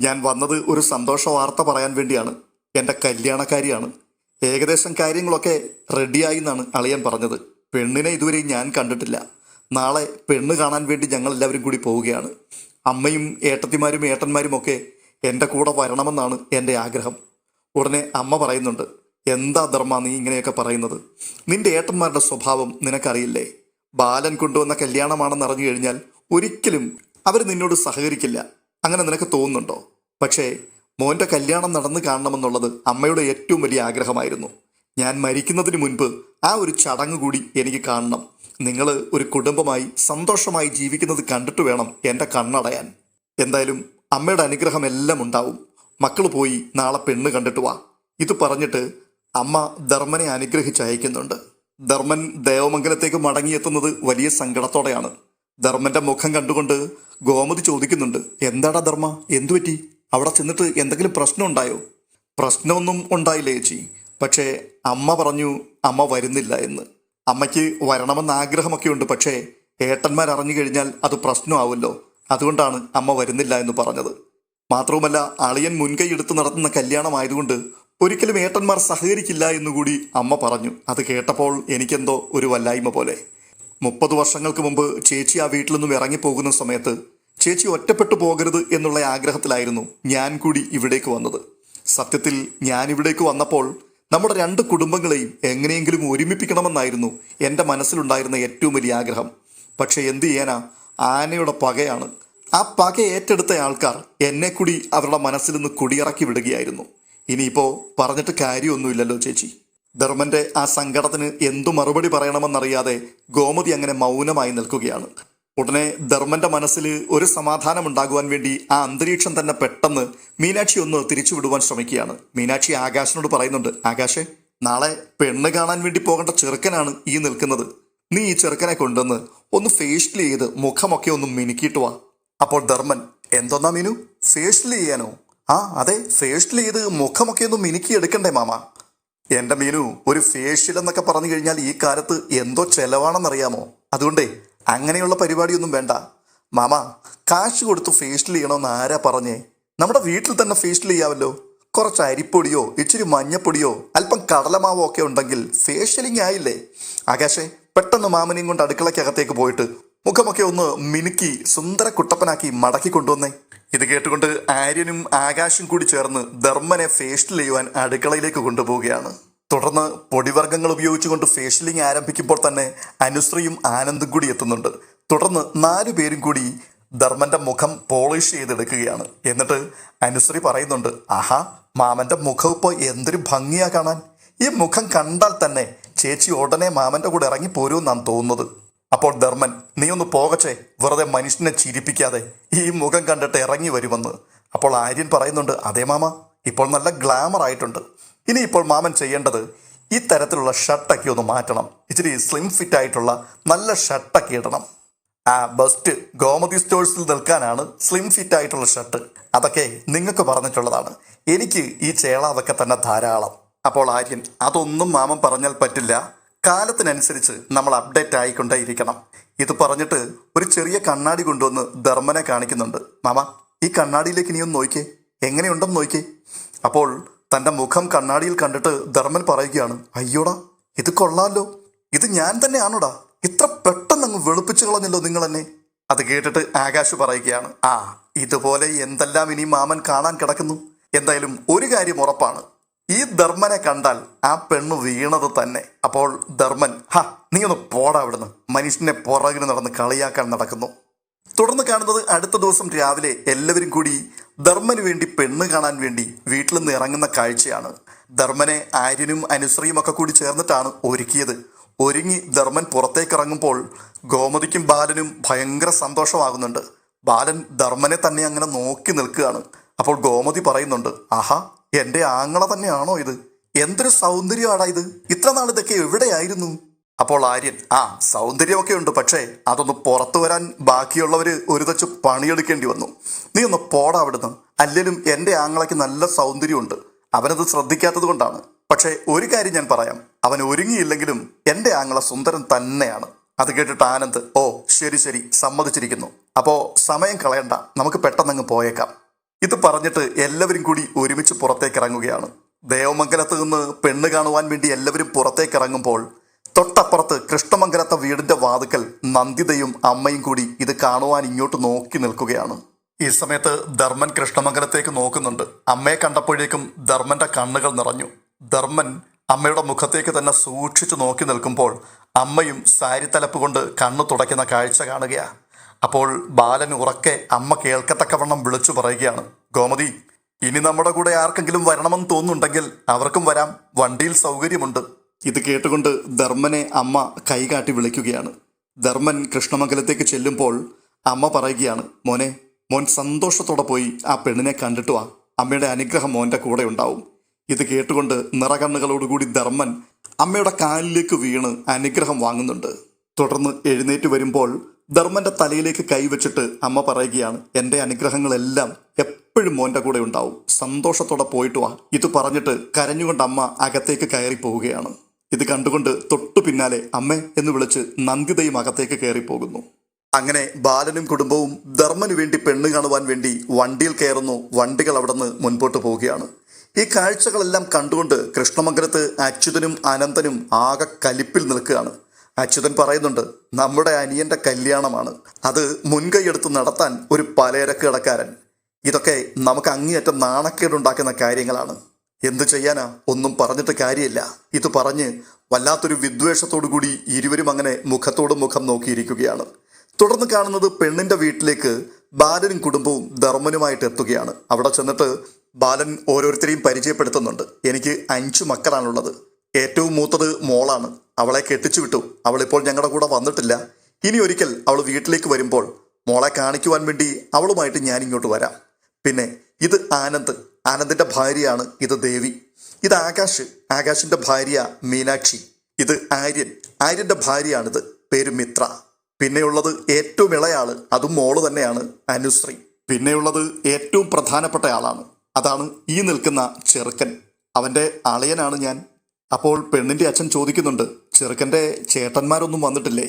ഞാൻ വന്നത് ഒരു സന്തോഷ വാർത്ത പറയാൻ വേണ്ടിയാണ്. എന്റെ കല്യാണക്കാരിയാണ്. ഏകദേശം കാര്യങ്ങളൊക്കെ റെഡിയായി എന്നാണ് അളിയൻ പറഞ്ഞത്. പെണ്ണിനെ ഇതുവരെ ഞാൻ കണ്ടിട്ടില്ല. നാളെ പെണ്ണ് കാണാൻ വേണ്ടി ഞങ്ങൾ എല്ലാവരും കൂടി പോവുകയാണ്. അമ്മയും ഏട്ടത്തിമാരും ഏട്ടന്മാരും ഒക്കെ എന്റെ കൂടെ വരണമെന്നാണ് എന്റെ ആഗ്രഹം. ഉടനെ അമ്മ പറയുന്നുണ്ട് എന്താ ധർമ്മ നീ ഇങ്ങനെയൊക്കെ പറയുന്നത്? നിന്റെ ഏട്ടന്മാരുടെ സ്വഭാവം നിനക്കറിയില്ലേ? ബാലൻ കൊണ്ടുവന്ന കല്യാണമാണെന്ന് അറിഞ്ഞു കഴിഞ്ഞാൽ ഒരിക്കലും അവർ നിന്നോട് സഹകരിക്കില്ല. അങ്ങനെ നിനക്ക് തോന്നുന്നുണ്ടോ? പക്ഷേ മോന്റെ കല്യാണം നടന്നു കാണണമെന്നുള്ളത് അമ്മയുടെ ഏറ്റവും വലിയ ആഗ്രഹമായിരുന്നു. ഞാൻ മരിക്കുന്നതിന് മുൻപ് ആ ഒരു ചടങ്ങ് കൂടി എനിക്ക് കാണണം. നിങ്ങൾ ഒരു കുടുംബമായി സന്തോഷമായി ജീവിക്കുന്നത് കണ്ടിട്ട് വേണം എന്റെ കണ്ണടയാൻ. എന്തായാലും അമ്മയുടെ അനുഗ്രഹം എല്ലാം ഉണ്ടാവും. മക്കൾ പോയി നാളെ പെണ്ണ് കണ്ടിട്ട് വാ. ഇത് പറഞ്ഞിട്ട് അമ്മ ധർമ്മനെ അനുഗ്രഹിച്ച് അയക്കുന്നുണ്ട് ധർമ്മൻ ദേവമംഗലത്തേക്ക് മടങ്ങിയെത്തുന്നത് വലിയ സങ്കടത്തോടെയാണ്. ധർമ്മന്റെ മുഖം കണ്ടുകൊണ്ട് ഗോമതി ചോദിക്കുന്നുണ്ട് എന്താടാ ധർമ്മ? എന്തുപറ്റി അവിടെ ചെന്നിട്ട് എന്തെങ്കിലും പ്രശ്നം ഉണ്ടായോ? പ്രശ്നമൊന്നും ഉണ്ടായില്ല ചേച്ചി. പക്ഷേ അമ്മ പറഞ്ഞു അമ്മ വരുന്നില്ല എന്ന്. അമ്മയ്ക്ക് വരണമെന്ന് ആഗ്രഹമൊക്കെ ഉണ്ട് പക്ഷേ ഏട്ടന്മാർ അറിഞ്ഞു കഴിഞ്ഞാൽ അത് പ്രശ്നമാവുമല്ലോ. അതുകൊണ്ടാണ് അമ്മ വരുന്നില്ല എന്ന് പറഞ്ഞത്. മാത്രവുമല്ല അളിയൻ മുൻകൈ എടുത്ത് നടത്തുന്ന കല്യാണമായതുകൊണ്ട് ഒരിക്കലും ഏട്ടന്മാർ സഹകരിക്കില്ല എന്നുകൂടി അമ്മ പറഞ്ഞു. അത് കേട്ടപ്പോൾ എനിക്കെന്തോ ഒരു വല്ലായ്മ പോലെ. മുപ്പത് വർഷങ്ങൾക്ക് മുമ്പ് ചേച്ചി ആ വീട്ടിൽ നിന്നും ഇറങ്ങിപ്പോകുന്ന സമയത്ത് ചേച്ചി ഒറ്റപ്പെട്ടു പോകരുത് എന്നുള്ള ആഗ്രഹത്തിലായിരുന്നു ഞാൻ കൂടി ഇവിടേക്ക് വന്നത്. സത്യത്തിൽ ഞാൻ ഇവിടേക്ക് വന്നപ്പോൾ നമ്മുടെ രണ്ട് കുടുംബങ്ങളെയും എങ്ങനെയെങ്കിലും ഒരുമിപ്പിക്കണമെന്നായിരുന്നു എന്റെ മനസ്സിലുണ്ടായിരുന്ന ഏറ്റവും വലിയ ആഗ്രഹം. പക്ഷേ എന്ത് ചെയ്യാനാ? ആനയുടെ പകയാണ്. ആ പക ഏറ്റെടുത്ത ആൾക്കാർ എന്നെ കൂടി അവരുടെ മനസ്സിൽ നിന്ന് കുടിയിറക്കി വിടുകയായിരുന്നു. ഇനിയിപ്പോ പറഞ്ഞിട്ട് കാര്യമൊന്നുമില്ലല്ലോ ചേച്ചി. ധർമ്മന്റെ ആ സങ്കടത്തിന് എന്തു മറുപടി പറയണമെന്നറിയാതെ ഗോമതി അങ്ങനെ മൗനമായി നിൽക്കുകയാണ്. ഉടനെ ധർമ്മന്റെ മനസ്സിൽ ഒരു സമാധാനം ഉണ്ടാകുവാൻ വേണ്ടി ആ അന്തരീക്ഷം തന്നെ പെട്ടെന്ന് മീനാക്ഷി ഒന്ന് തിരിച്ചു വിടുവാൻ ശ്രമിക്കുകയാണ്. മീനാക്ഷി ആകാശിനോട് പറയുന്നുണ്ട് ആകാശെ നാളെ പെണ്ണ് കാണാൻ വേണ്ടി പോകേണ്ട ചെറുക്കനാണ് ഈ നിൽക്കുന്നത്. നീ ഈ ചെറുക്കനെ കൊണ്ടുവന്ന് ഒന്ന് ഫേഷ്യൽ ചെയ്ത് മുഖമൊക്കെ ഒന്ന് മിനുക്കിയിട്ട് വാ. അപ്പോൾ ധർമ്മൻ എന്തോന്നാ മീനു? ഫേഷ്യൽ ചെയ്യാനോ? ആ അതെ ഫേഷ്യൽ ചെയ്ത് മുഖമൊക്കെ ഒന്ന് മിനുക്കി എടുക്കണ്ടേ മാമ. എന്റെ മീനു ഒരു ഫേഷ്യൽ എന്നൊക്കെ പറഞ്ഞു കഴിഞ്ഞാൽ ഈ കാലത്ത് എന്തോ ചെലവാണെന്നറിയാമോ? അതുകൊണ്ടേ അങ്ങനെയുള്ള പരിപാടിയൊന്നും വേണ്ട. മാമ കാശ് കൊടുത്ത് ഫേഷ്യൽ ചെയ്യണമെന്ന് ആരാ പറഞ്ഞേ? നമ്മുടെ വീട്ടിൽ തന്നെ ഫേഷ്യൽ ചെയ്യാമല്ലോ കുറച്ച് അരിപ്പൊടിയോ ഇച്ചിരി മഞ്ഞപ്പൊടിയോ അല്പം കടലമാവോ ഒക്കെ ഉണ്ടെങ്കിൽ ഫേഷ്യലിങ് ആയില്ലേ? ആകാശെ പെട്ടെന്ന് മാമനെയും കൊണ്ട് അടുക്കളയ്ക്കകത്തേക്ക് പോയിട്ട് മുഖമൊക്കെ ഒന്ന് മിനുക്കി സുന്ദര കുട്ടപ്പനാക്കി മടക്കി കൊണ്ടുവന്നേ. ഇത് കേട്ടുകൊണ്ട് ആര്യനും ആകാശും കൂടി ചേർന്ന് ധർമ്മനെ ഫേഷ്യൽ ചെയ്യുവാൻ അടുക്കളയിലേക്ക് കൊണ്ടുപോവുകയാണ്. തുടർന്ന് പൊടിവർഗങ്ങൾ ഉപയോഗിച്ചുകൊണ്ട് ഫേഷ്യലിംഗ് ആരംഭിക്കുമ്പോൾ തന്നെ അനുശ്രീയും ആനന്ദും കൂടി എത്തുന്നുണ്ട്. തുടർന്ന് നാലു പേരും കൂടി ധർമ്മന്റെ മുഖം പോളിഷ് ചെയ്തെടുക്കുകയാണ്. എന്നിട്ട് അനുശ്രീ പറയുന്നുണ്ട് ആഹാ മാമന്റെ മുഖം ഇപ്പോൾ എന്തൊരു ഭംഗിയാ കാണാൻ. ഈ മുഖം കണ്ടാൽ തന്നെ ചേച്ചി ഉടനെ മാമന്റെ കൂടെ ഇറങ്ങി പോരുമെന്നാണ് തോന്നുന്നത്. അപ്പോൾ ധർമ്മൻ നീ ഒന്ന് പോകച്ചേ. വെറുതെ മനുഷ്യനെ ചിരിപ്പിക്കാതെ. ഈ മുഖം കണ്ടിട്ട് ഇറങ്ങി വരുമെന്ന്. അപ്പോൾ ആര്യൻ പറയുന്നുണ്ട് അതേ മാമ ഇപ്പോൾ നല്ല ഗ്ലാമർ ആയിട്ടുണ്ട്. ഇനി ഇപ്പോൾ മാമൻ ചെയ്യേണ്ടത് ഈ തരത്തിലുള്ള ഷർട്ടൊക്കെ ഒന്ന് മാറ്റണം. ഇച്ചിരി സ്ലിം ഫിറ്റ് ആയിട്ടുള്ള നല്ല ഷർട്ടൊക്കെ ഇടണം. ആ ബെസ്റ്റ് ഗോമതി സ്റ്റോഴ്സിൽ നിൽക്കാനാണ് സ്ലിം ഫിറ്റ് ആയിട്ടുള്ള ഷർട്ട്. അതൊക്കെ നിങ്ങൾക്ക് പറഞ്ഞിട്ടുള്ളതാണ്. എനിക്ക് ഈ ചേള അതൊക്കെ തന്നെ ധാരാളം. അപ്പോൾ ആര്യൻ അതൊന്നും മാമൻ പറഞ്ഞാൽ പറ്റില്ല. കാലത്തിനനുസരിച്ച് നമ്മൾ അപ്ഡേറ്റ് ആയിക്കൊണ്ടേയിരിക്കണം. ഇത് പറഞ്ഞിട്ട് ഒരു ചെറിയ കണ്ണാടി കൊണ്ടുവന്ന് ധർമ്മനെ കാണിക്കുന്നുണ്ട്. മാമ ഈ കണ്ണാടിയിലേക്ക് നീ ഒന്ന് നോക്കിയേ. എങ്ങനെയുണ്ടെന്ന് നോക്കിയേ. അപ്പോൾ തന്റെ മുഖം കണ്ണാടിയിൽ കണ്ടിട്ട് ധർമ്മൻ പറയുകയാണ് അയ്യോടാ ഇത് കൊള്ളാമല്ലോ ഇത് ഞാൻ തന്നെയാണോടാ. ഇത്ര പെട്ടെന്ന് അങ്ങ് വെളുപ്പിച്ചു കളഞ്ഞല്ലോ നിങ്ങൾ എന്നെ അത് കേട്ടിട്ട് ആകാശ് പറയുകയാണ് ആ ഇതുപോലെ എന്തെല്ലാം ഇനി മാമൻ കാണാൻ കിടക്കുന്നു. എന്തായാലും ഒരു കാര്യം ഉറപ്പാണ്. ഈ ധർമ്മനെ കണ്ടാൽ ആ പെണ്ണ് വീണത് തന്നെ. അപ്പോൾ ധർമ്മൻ ഹ നീ ഒന്ന് പോടാ അവിടുന്ന്. മനുഷ്യനെ പുറകിന് നടന്ന് കളിയാക്കാൻ നടക്കുന്നു. തുടർന്ന് കാണുന്നത് അടുത്ത ദിവസം രാവിലെ എല്ലാവരും കൂടി ധർമ്മന് വേണ്ടി പെണ്ണ് കാണാൻ വേണ്ടി വീട്ടിൽ നിന്ന് ഇറങ്ങുന്ന കാഴ്ചയാണ്. ധർമ്മനെ ആര്യനും അനുശ്രീയും ഒക്കെ കൂടി ചേർന്നിട്ടാണ് ഒരുക്കിയത്. ഒരുങ്ങി ധർമ്മൻ പുറത്തേക്ക് ഇറങ്ങുമ്പോൾ ഗോമതിക്കും ബാലനും ഭയങ്കര സന്തോഷമാകുന്നുണ്ട്. ബാലൻ ധർമ്മനെ തന്നെ അങ്ങനെ നോക്കി നിൽക്കുകയാണ്. അപ്പോൾ ഗോമതി പറയുന്നുണ്ട് ആഹാ എന്റെ ആങ്ങള തന്നെയാണോ ഇത്? എന്തൊരു സൗന്ദര്യമാടാ ഇത്? ഇത്ര നാൾ ഇതൊക്കെ എവിടെയായിരുന്നു? അപ്പോൾ ആര്യൻ ആ സൗന്ദര്യമൊക്കെ ഉണ്ട് പക്ഷേ അതൊന്ന് പുറത്തു വരാൻ ബാക്കിയുള്ളവര് ഒരു തച്ച് പണിയെടുക്കേണ്ടി വന്നു. നീ ഒന്ന് പോടാ അവിടുന്ന്. അല്ലെങ്കിലും എന്റെ ആങ്ങളയ്ക്ക് നല്ല സൗന്ദര്യമുണ്ട്. അവനത് ശ്രദ്ധിക്കാത്തത് കൊണ്ടാണ്. പക്ഷേ ഒരു കാര്യം ഞാൻ പറയാം. അവൻ ഒരുങ്ങിയില്ലെങ്കിലും എന്റെ ആങ്ങള സുന്ദരൻ തന്നെയാണ്. അത് കേട്ടിട്ട് ആനന്ദ് ഓ ശരി ശരി സമ്മതിച്ചിരിക്കുന്നു. അപ്പോ സമയം കളയണ്ട. നമുക്ക് പെട്ടെന്നങ്ങ് പോയേക്കാം. ഇത് പറഞ്ഞിട്ട് എല്ലാവരും കൂടി ഒരുമിച്ച് പുറത്തേക്ക് ഇറങ്ങുകയാണ്. ദേവമംഗലത്ത് നിന്ന് പെണ്ണ് കാണുവാൻ വേണ്ടി എല്ലാവരും പുറത്തേക്ക് ഇറങ്ങുമ്പോൾ തൊട്ടപ്പുറത്ത് കൃഷ്ണമംഗലത്തെ വീടിന്റെ വാതുക്കൽ നന്ദിതയും അമ്മയും കൂടി ഇത് കാണുവാൻ ഇങ്ങോട്ട് നോക്കി നിൽക്കുകയാണ്. ഈ സമയത്ത് ധർമ്മൻ കൃഷ്ണമംഗലത്തേക്ക് നോക്കുന്നുണ്ട്. അമ്മയെ കണ്ടപ്പോഴേക്കും ധർമ്മന്റെ കണ്ണുകൾ നിറഞ്ഞു. ധർമ്മൻ അമ്മയുടെ മുഖത്തേക്ക് തന്നെ സൂക്ഷിച്ചു നോക്കി നിൽക്കുമ്പോൾ അമ്മയും സാരി തലപ്പ് കൊണ്ട് കണ്ണു തുടയ്ക്കുന്ന കാഴ്ച കാണുകയാ. അപ്പോൾ ബാലൻ ഉറക്കെ അമ്മ കേൾക്കത്തക്കവണ്ണം വിളിച്ചു പറയുകയാണ് ഗോമതി ഇനി നമ്മുടെ കൂടെ ആർക്കെങ്കിലും വരണമെന്ന് തോന്നുന്നുണ്ടെങ്കിൽ അവർക്കും വരാം. വണ്ടിയിൽ സൗകര്യമുണ്ട്. ഇത് കേട്ടുകൊണ്ട് ധർമ്മനെ അമ്മ കൈകാട്ടി വിളിക്കുകയാണ്. ധർമ്മൻ കൃഷ്ണമംഗലത്തേക്ക് ചെല്ലുമ്പോൾ അമ്മ പറയുകയാണ് മോനെ മോൻ സന്തോഷത്തോടെ പോയി ആ പെണ്ണിനെ കണ്ടിട്ടു വാ. അമ്മയുടെ അനുഗ്രഹം മോന്റെ കൂടെ ഉണ്ടാവും. ഇത് കേട്ടുകൊണ്ട് നിറകണ്ണുകളോടുകൂടി ധർമ്മൻ അമ്മയുടെ കാലിലേക്ക് വീണ് അനുഗ്രഹം വാങ്ങുന്നുണ്ട്. തുടർന്ന് എഴുന്നേറ്റ് വരുമ്പോൾ ധർമ്മന്റെ തലയിലേക്ക് കൈവച്ചിട്ട് അമ്മ പറയുകയാണ് എന്റെ അനുഗ്രഹങ്ങളെല്ലാം എപ്പോഴും മോന്റെ കൂടെ ഉണ്ടാവും. സന്തോഷത്തോടെ പോയിട്ട് വാ. ഇത് പറഞ്ഞിട്ട് കരഞ്ഞുകൊണ്ട് അമ്മ അകത്തേക്ക് കയറി പോവുകയാണ് ഇത് കണ്ടുകൊണ്ട് തൊട്ടു പിന്നാലെ അമ്മ എന്ന് വിളിച്ച് നന്ദിതയും അകത്തേക്ക് കയറി പോകുന്നു അങ്ങനെ ബാലനും കുടുംബവും ധർമ്മന് വേണ്ടി പെണ്ണ് കാണുവാൻ വേണ്ടി വണ്ടിയിൽ കയറുന്നു. വണ്ടികൾ അവിടെ മുൻപോട്ട് പോവുകയാണ്. ഈ കാഴ്ചകളെല്ലാം കണ്ടുകൊണ്ട് കൃഷ്ണമംഗലത്ത് അച്യുതനും അനന്തനും ആകെ കലിപ്പിൽ നിൽക്കുകയാണ്. അച്യുതൻ പറയുന്നുണ്ട് നമ്മുടെ അനിയന്റെ കല്യാണമാണ്. അത് മുൻകൈയെടുത്ത് നടത്താൻ ഒരു പലചരക്ക് കടക്കാരൻ ഇതൊക്കെ നമുക്ക് അങ്ങേയറ്റം നാണക്കേടുണ്ടാക്കുന്ന കാര്യങ്ങളാണ്. എന്തു ചെയ്യാനാ? ഒന്നും പറഞ്ഞിട്ട് കാര്യമില്ല. ഇത് പറഞ്ഞ് വല്ലാത്തൊരു വിദ്വേഷത്തോടു കൂടി ഇരുവരും അങ്ങനെ മുഖത്തോട് മുഖം നോക്കിയിരിക്കുകയാണ്. തുടർന്ന് കാണുന്നത് പെണ്ണിന്റെ വീട്ടിലേക്ക് ബാലനും കുടുംബവും ധർമ്മനുമായിട്ട് എത്തുകയാണ്. അവിടെ ചെന്നിട്ട് ബാലൻ ഓരോരുത്തരെയും പരിചയപ്പെടുത്തുന്നുണ്ട്. എനിക്ക് അഞ്ചു മക്കളാണുള്ളത്. ഏറ്റവും മൂത്തത് മോളാണ്. അവളെ കെട്ടിച്ചു വിട്ടു. അവളിപ്പോൾ ഞങ്ങളുടെ കൂടെ വന്നിട്ടില്ല. ഇനി ഒരിക്കൽ അവൾ വീട്ടിലേക്ക് വരുമ്പോൾ മോളെ കാണിക്കുവാൻ വേണ്ടി അവളുമായിട്ട് ഞാൻ ഇങ്ങോട്ട് വരാം. പിന്നെ ഇത് ആനന്ദ്. ആനന്ദിന്റെ ഭാര്യയാണ് ഇത് ദേവി. ഇത് ആകാശ്. ആകാശിന്റെ ഭാര്യ മീനാക്ഷി. ഇത് ആര്യൻ. ആര്യന്റെ ഭാര്യയാണിത്. പേര് മിത്ര. പിന്നെയുള്ളത് ഏറ്റവും ഇളയാൾ അതും മോൾ തന്നെയാണ് അനുശ്രീ. പിന്നെയുള്ളത് ഏറ്റവും പ്രധാനപ്പെട്ട ആളാണ് അതാണ് ഈ നിൽക്കുന്ന ചെറുക്കൻ. അവന്റെ അളയനാണ് ഞാൻ. അപ്പോൾ പെണ്ണിന്റെ അച്ഛൻ ചോദിക്കുന്നുണ്ട് ചെറുക്കന്റെ ചേട്ടന്മാരൊന്നും വന്നിട്ടില്ലേ?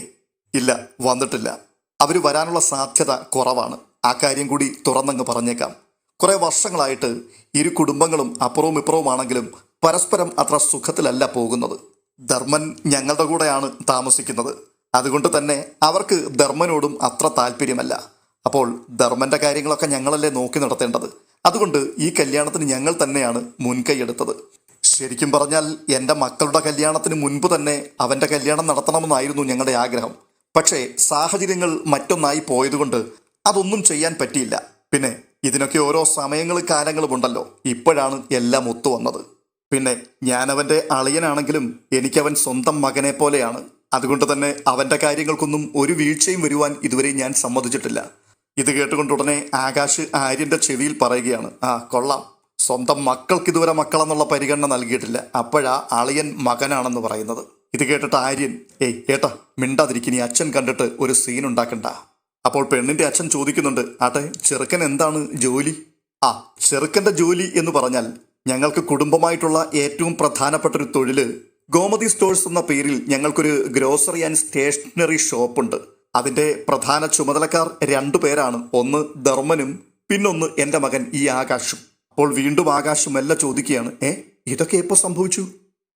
ഇല്ല വന്നിട്ടില്ല. അവർ വരാനുള്ള സാധ്യത കുറവാണ്. ആ കാര്യം കൂടി തുറന്നങ്ങ് പറഞ്ഞേക്കാം. കുറേ വർഷങ്ങളായിട്ട് ഇരു കുടുംബങ്ങളും അപ്പുറവും ഇപ്പുറവുമാണെങ്കിലും പരസ്പരം അത്ര സുഖത്തിലല്ല പോകുന്നത്. ധർമ്മൻ ഞങ്ങളുടെ കൂടെയാണ് താമസിക്കുന്നത്. അതുകൊണ്ട് തന്നെ അവർക്ക് ധർമ്മനോടും അത്ര താല്പര്യമല്ല. അപ്പോൾ ധർമ്മന്റെ കാര്യങ്ങളൊക്കെ ഞങ്ങളല്ലേ നോക്കി നടത്തേണ്ടത്. അതുകൊണ്ട് ഈ കല്യാണത്തിന് ഞങ്ങൾ തന്നെയാണ് മുൻകൈയെടുത്തത് ശരിക്കും പറഞ്ഞാൽ എന്റെ മക്കളുടെ കല്യാണത്തിന് മുൻപ് തന്നെ അവന്റെ കല്യാണം നടത്തണമെന്നായിരുന്നു ഞങ്ങളുടെ ആഗ്രഹം. പക്ഷേ സാഹചര്യങ്ങൾ മറ്റൊന്നായി പോയതുകൊണ്ട് അതൊന്നും ചെയ്യാൻ പറ്റിയില്ല. പിന്നെ ഇതിനൊക്കെ ഓരോ സമയങ്ങളും കാലങ്ങളും ഉണ്ടല്ലോ. ഇപ്പോഴാണ് എല്ലാം ഒത്തു വന്നത്. പിന്നെ ഞാനവന്റെ അളിയനാണെങ്കിലും എനിക്കവൻ സ്വന്തം മകനെ പോലെയാണ്. അതുകൊണ്ട് തന്നെ അവന്റെ കാര്യങ്ങൾക്കൊന്നും ഒരു വീഴ്ചയും വരുവാൻ ഇതുവരെ ഞാൻ സമ്മതിച്ചിട്ടില്ല. ഇത് കേട്ടുകൊണ്ട് ഉടനെ ആകാശ് ആര്യന്റെ ചെവിയിൽ പറയുകയാണ് ആ കൊള്ളാം. സ്വന്തം മക്കൾക്ക് ഇതുവരെ മക്കളെന്നുള്ള പരിഗണന നൽകിയിട്ടില്ല. അപ്പോഴാ അളിയൻ മകനാണെന്ന് പറയുന്നത്. ഇത് കേട്ടിട്ട് ആര്യൻ ഏയ് ഏട്ടാ മിണ്ടാതിരിക്കിനി അച്ഛൻ കണ്ടിട്ട് ഒരു സീൻ ഉണ്ടാക്കണ്ട. അപ്പോൾ പെണ്ണിന്റെ അച്ഛൻ ചോദിക്കുന്നുണ്ട് ആട്ടെ ചെറുക്കൻ എന്താണ് ജോലി? ആ ചെറുക്കന്റെ ജോലി എന്ന് പറഞ്ഞാൽ ഞങ്ങൾക്ക് കുടുംബമായിട്ടുള്ള ഏറ്റവും പ്രധാനപ്പെട്ട ഒരു തൊഴിൽ ഗോമതി സ്റ്റോഴ്സ് എന്ന പേരിൽ ഞങ്ങൾക്കൊരു ഗ്രോസറി ആൻഡ് സ്റ്റേഷനറി ഷോപ്പുണ്ട്. അതിന്റെ പ്രധാന ചുമതലക്കാർ രണ്ടു പേരാണ്. ഒന്ന് ധർമ്മനും പിന്നൊന്ന് എന്റെ മകൻ ഈ ആകാശും. അപ്പോൾ വീണ്ടും ആകാശം മെല്ലെ ചോദിക്കുകയാണ് ഏ ഇതൊക്കെ എപ്പോ സംഭവിച്ചു?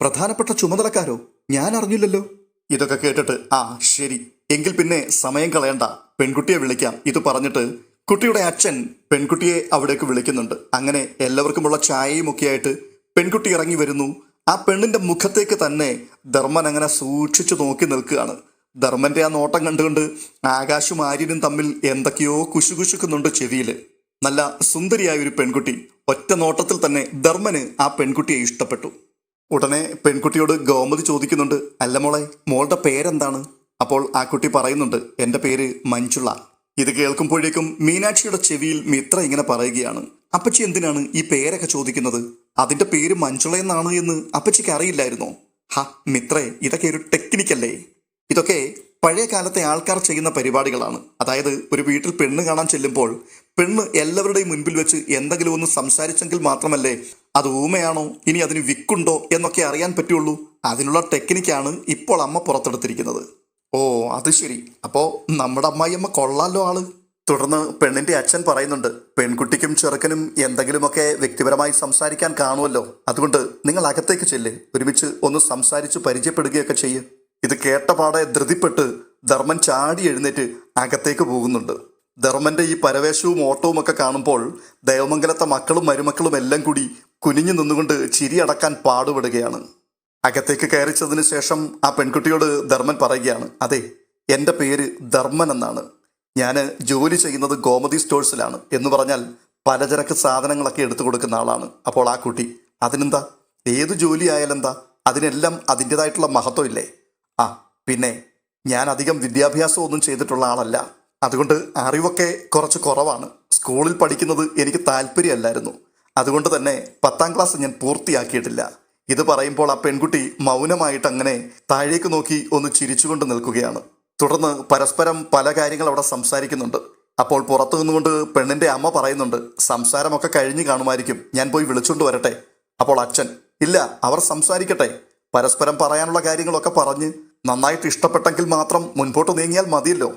പ്രധാനപ്പെട്ട ചുമതലക്കാരോ? ഞാൻ അറിഞ്ഞില്ലല്ലോ. ഇതൊക്കെ കേട്ടിട്ട് ആ ശരി. എങ്കിൽ പിന്നെ സമയം കളയണ്ട. പെൺകുട്ടിയെ വിളിക്കാം. ഇത് പറഞ്ഞിട്ട് കുട്ടിയുടെ അച്ഛൻ പെൺകുട്ടിയെ അവിടേക്ക് വിളിക്കുന്നുണ്ട്. അങ്ങനെ എല്ലാവർക്കുമുള്ള ചായയും ഒക്കെ ആയിട്ട് പെൺകുട്ടി ഇറങ്ങി വരുന്നു. ആ പെണ്ണിന്റെ മുഖത്തേക്ക് തന്നെ ധർമ്മൻ അങ്ങനെ സൂക്ഷിച്ചു നോക്കി നിൽക്കുകയാണ്. ധർമ്മന്റെ ആ നോട്ടം കണ്ടുകൊണ്ട് ആകാശും ആര്യനും തമ്മിൽ എന്തൊക്കെയോ കുശുകുശുക്കുന്നുണ്ട് ചെവിയിൽ നല്ല സുന്ദരിയായ ഒരു പെൺകുട്ടി. ഒറ്റ നോട്ടത്തിൽ തന്നെ ധർമ്മന് ആ പെൺകുട്ടിയെ ഇഷ്ടപ്പെട്ടു. ഉടനെ പെൺകുട്ടിയോട് ഗോമതി ചോദിക്കുന്നുണ്ട് അല്ല മോളെ മോളുടെ പേരെന്താണ്? അപ്പോൾ ആ കുട്ടി പറയുന്നുണ്ട് എന്റെ പേര് മഞ്ജുള. ഇത് കേൾക്കുമ്പോഴേക്കും മീനാക്ഷിയുടെ ചെവിയിൽ മിത്ര ഇങ്ങനെ പറയുകയാണ് അപ്പച്ചി എന്തിനാണ് ഈ പേരൊക്കെ ചോദിക്കുന്നത്? അതിന്റെ പേര് മഞ്ജുള എന്നാണ് എന്ന് അപ്പച്ചിക്ക് അറിയില്ലായിരുന്നോ? ഹ മിത്രേ ഇതൊക്കെ ഒരു ടെക്നിക്കല്ലേ. ഇതൊക്കെ പഴയ കാലത്തെ ആൾക്കാർ ചെയ്യുന്ന പരിപാടികളാണ്. അതായത് ഒരു വീട്ടിൽ പെണ്ണ് കാണാൻ ചെല്ലുമ്പോൾ പെണ്ണ് എല്ലാവരുടെയും മുൻപിൽ വെച്ച് എന്തെങ്കിലും ഒന്ന് സംസാരിച്ചെങ്കിൽ മാത്രമല്ലേ അത് ഊമയാണോ? ഇനി അതിന് വിക്കുണ്ടോ എന്നൊക്കെ അറിയാൻ പറ്റുള്ളൂ. അതിനുള്ള ടെക്നിക്കാണ് ഇപ്പോൾ അമ്മ പുറത്തെടുത്തിരിക്കുന്നത്. ഓ അത് ശരി. അപ്പോൾ നമ്മുടെ അമ്മായിയമ്മ കൊള്ളാലോ ആൾ. തുടർന്ന് പെണ്ണിന്റെ അച്ഛൻ പറയുന്നുണ്ട് പെൺകുട്ടിക്കും ചെറുക്കനും എന്തെങ്കിലുമൊക്കെ വ്യക്തിപരമായി സംസാരിക്കാൻ കാണുമല്ലോ. അതുകൊണ്ട് നിങ്ങൾ അകത്തേക്ക് ചെല്ല്. ഒരുമിച്ച് ഒന്ന് സംസാരിച്ച് പരിചയപ്പെടുകയൊക്കെ ചെയ്യ്. ഇത് കേട്ടപാടെ ധൃതിപ്പെട്ട് ധർമ്മൻ ചാടി എഴുന്നേറ്റ് അകത്തേക്ക് പോകുന്നുണ്ട്. ധർമ്മന്റെ ഈ പരവേശവും ഓട്ടവും ഒക്കെ കാണുമ്പോൾ ദേവമംഗലത്തെ മക്കളും മരുമക്കളും എല്ലാം കൂടി കുനിഞ്ഞു നിന്നുകൊണ്ട് ചിരി അടക്കാൻ പാടുപെടുകയാണ്. അകത്തേക്ക് കയറിച്ചതിന് ശേഷം ആ പെൺകുട്ടിയോട് ധർമ്മൻ പറയുകയാണ് അതെ എന്റെ പേര് ധർമ്മൻ എന്നാണ്. ഞാൻ ജോലി ചെയ്യുന്നത് ഗോമതി സ്റ്റോഴ്സിലാണ്. എന്ന് പറഞ്ഞാൽ പലചരക്ക് സാധനങ്ങളൊക്കെ എടുത്തു കൊടുക്കുന്ന ആളാണ്. അപ്പോൾ ആ കുട്ടി അതിനെന്താ? ഏത് ജോലി ആയാലെന്താ അതിനെല്ലാം അതിന്റെതായിട്ടുള്ള മഹത്വം ഇല്ലേ? ആ പിന്നെ ഞാൻ അധികം വിദ്യാഭ്യാസം ഒന്നും ചെയ്തിട്ടുള്ള ആളല്ല. അതുകൊണ്ട് അറിവൊക്കെ കുറച്ച് കുറവാണ്. സ്കൂളിൽ പഠിക്കുന്നത് എനിക്ക് താല്പര്യമല്ലായിരുന്നു. അതുകൊണ്ട് തന്നെ പത്താം ക്ലാസ് ഞാൻ പൂർത്തിയാക്കിയിട്ടില്ല. ഇത് പറയുമ്പോൾ ആ പെൺകുട്ടി മൗനമായിട്ട് അങ്ങനെ താഴേക്ക് നോക്കി ഒന്ന് ചിരിച്ചുകൊണ്ട് നിൽക്കുകയാണ്. തുടർന്ന് പരസ്പരം പല കാര്യങ്ങൾ അവിടെ സംസാരിക്കുന്നുണ്ട്. അപ്പോൾ പുറത്തു നിന്നുകൊണ്ട് പെണ്ണിന്റെ അമ്മ പറയുന്നുണ്ട് സംസാരമൊക്കെ കഴിഞ്ഞു കാണുമായിരിക്കും. ഞാൻ പോയി വിളിച്ചുകൊണ്ട് വരട്ടെ. അപ്പോൾ അച്ഛൻ ഇല്ല അവർ സംസാരിക്കട്ടെ. പരസ്പരം പറയാനുള്ള കാര്യങ്ങളൊക്കെ പറഞ്ഞ് നന്നായിട്ട് ഇഷ്ടപ്പെട്ടെങ്കിൽ മാത്രം മുൻപോട്ട് നീങ്ങിയാൽ മതിയല്ലോ.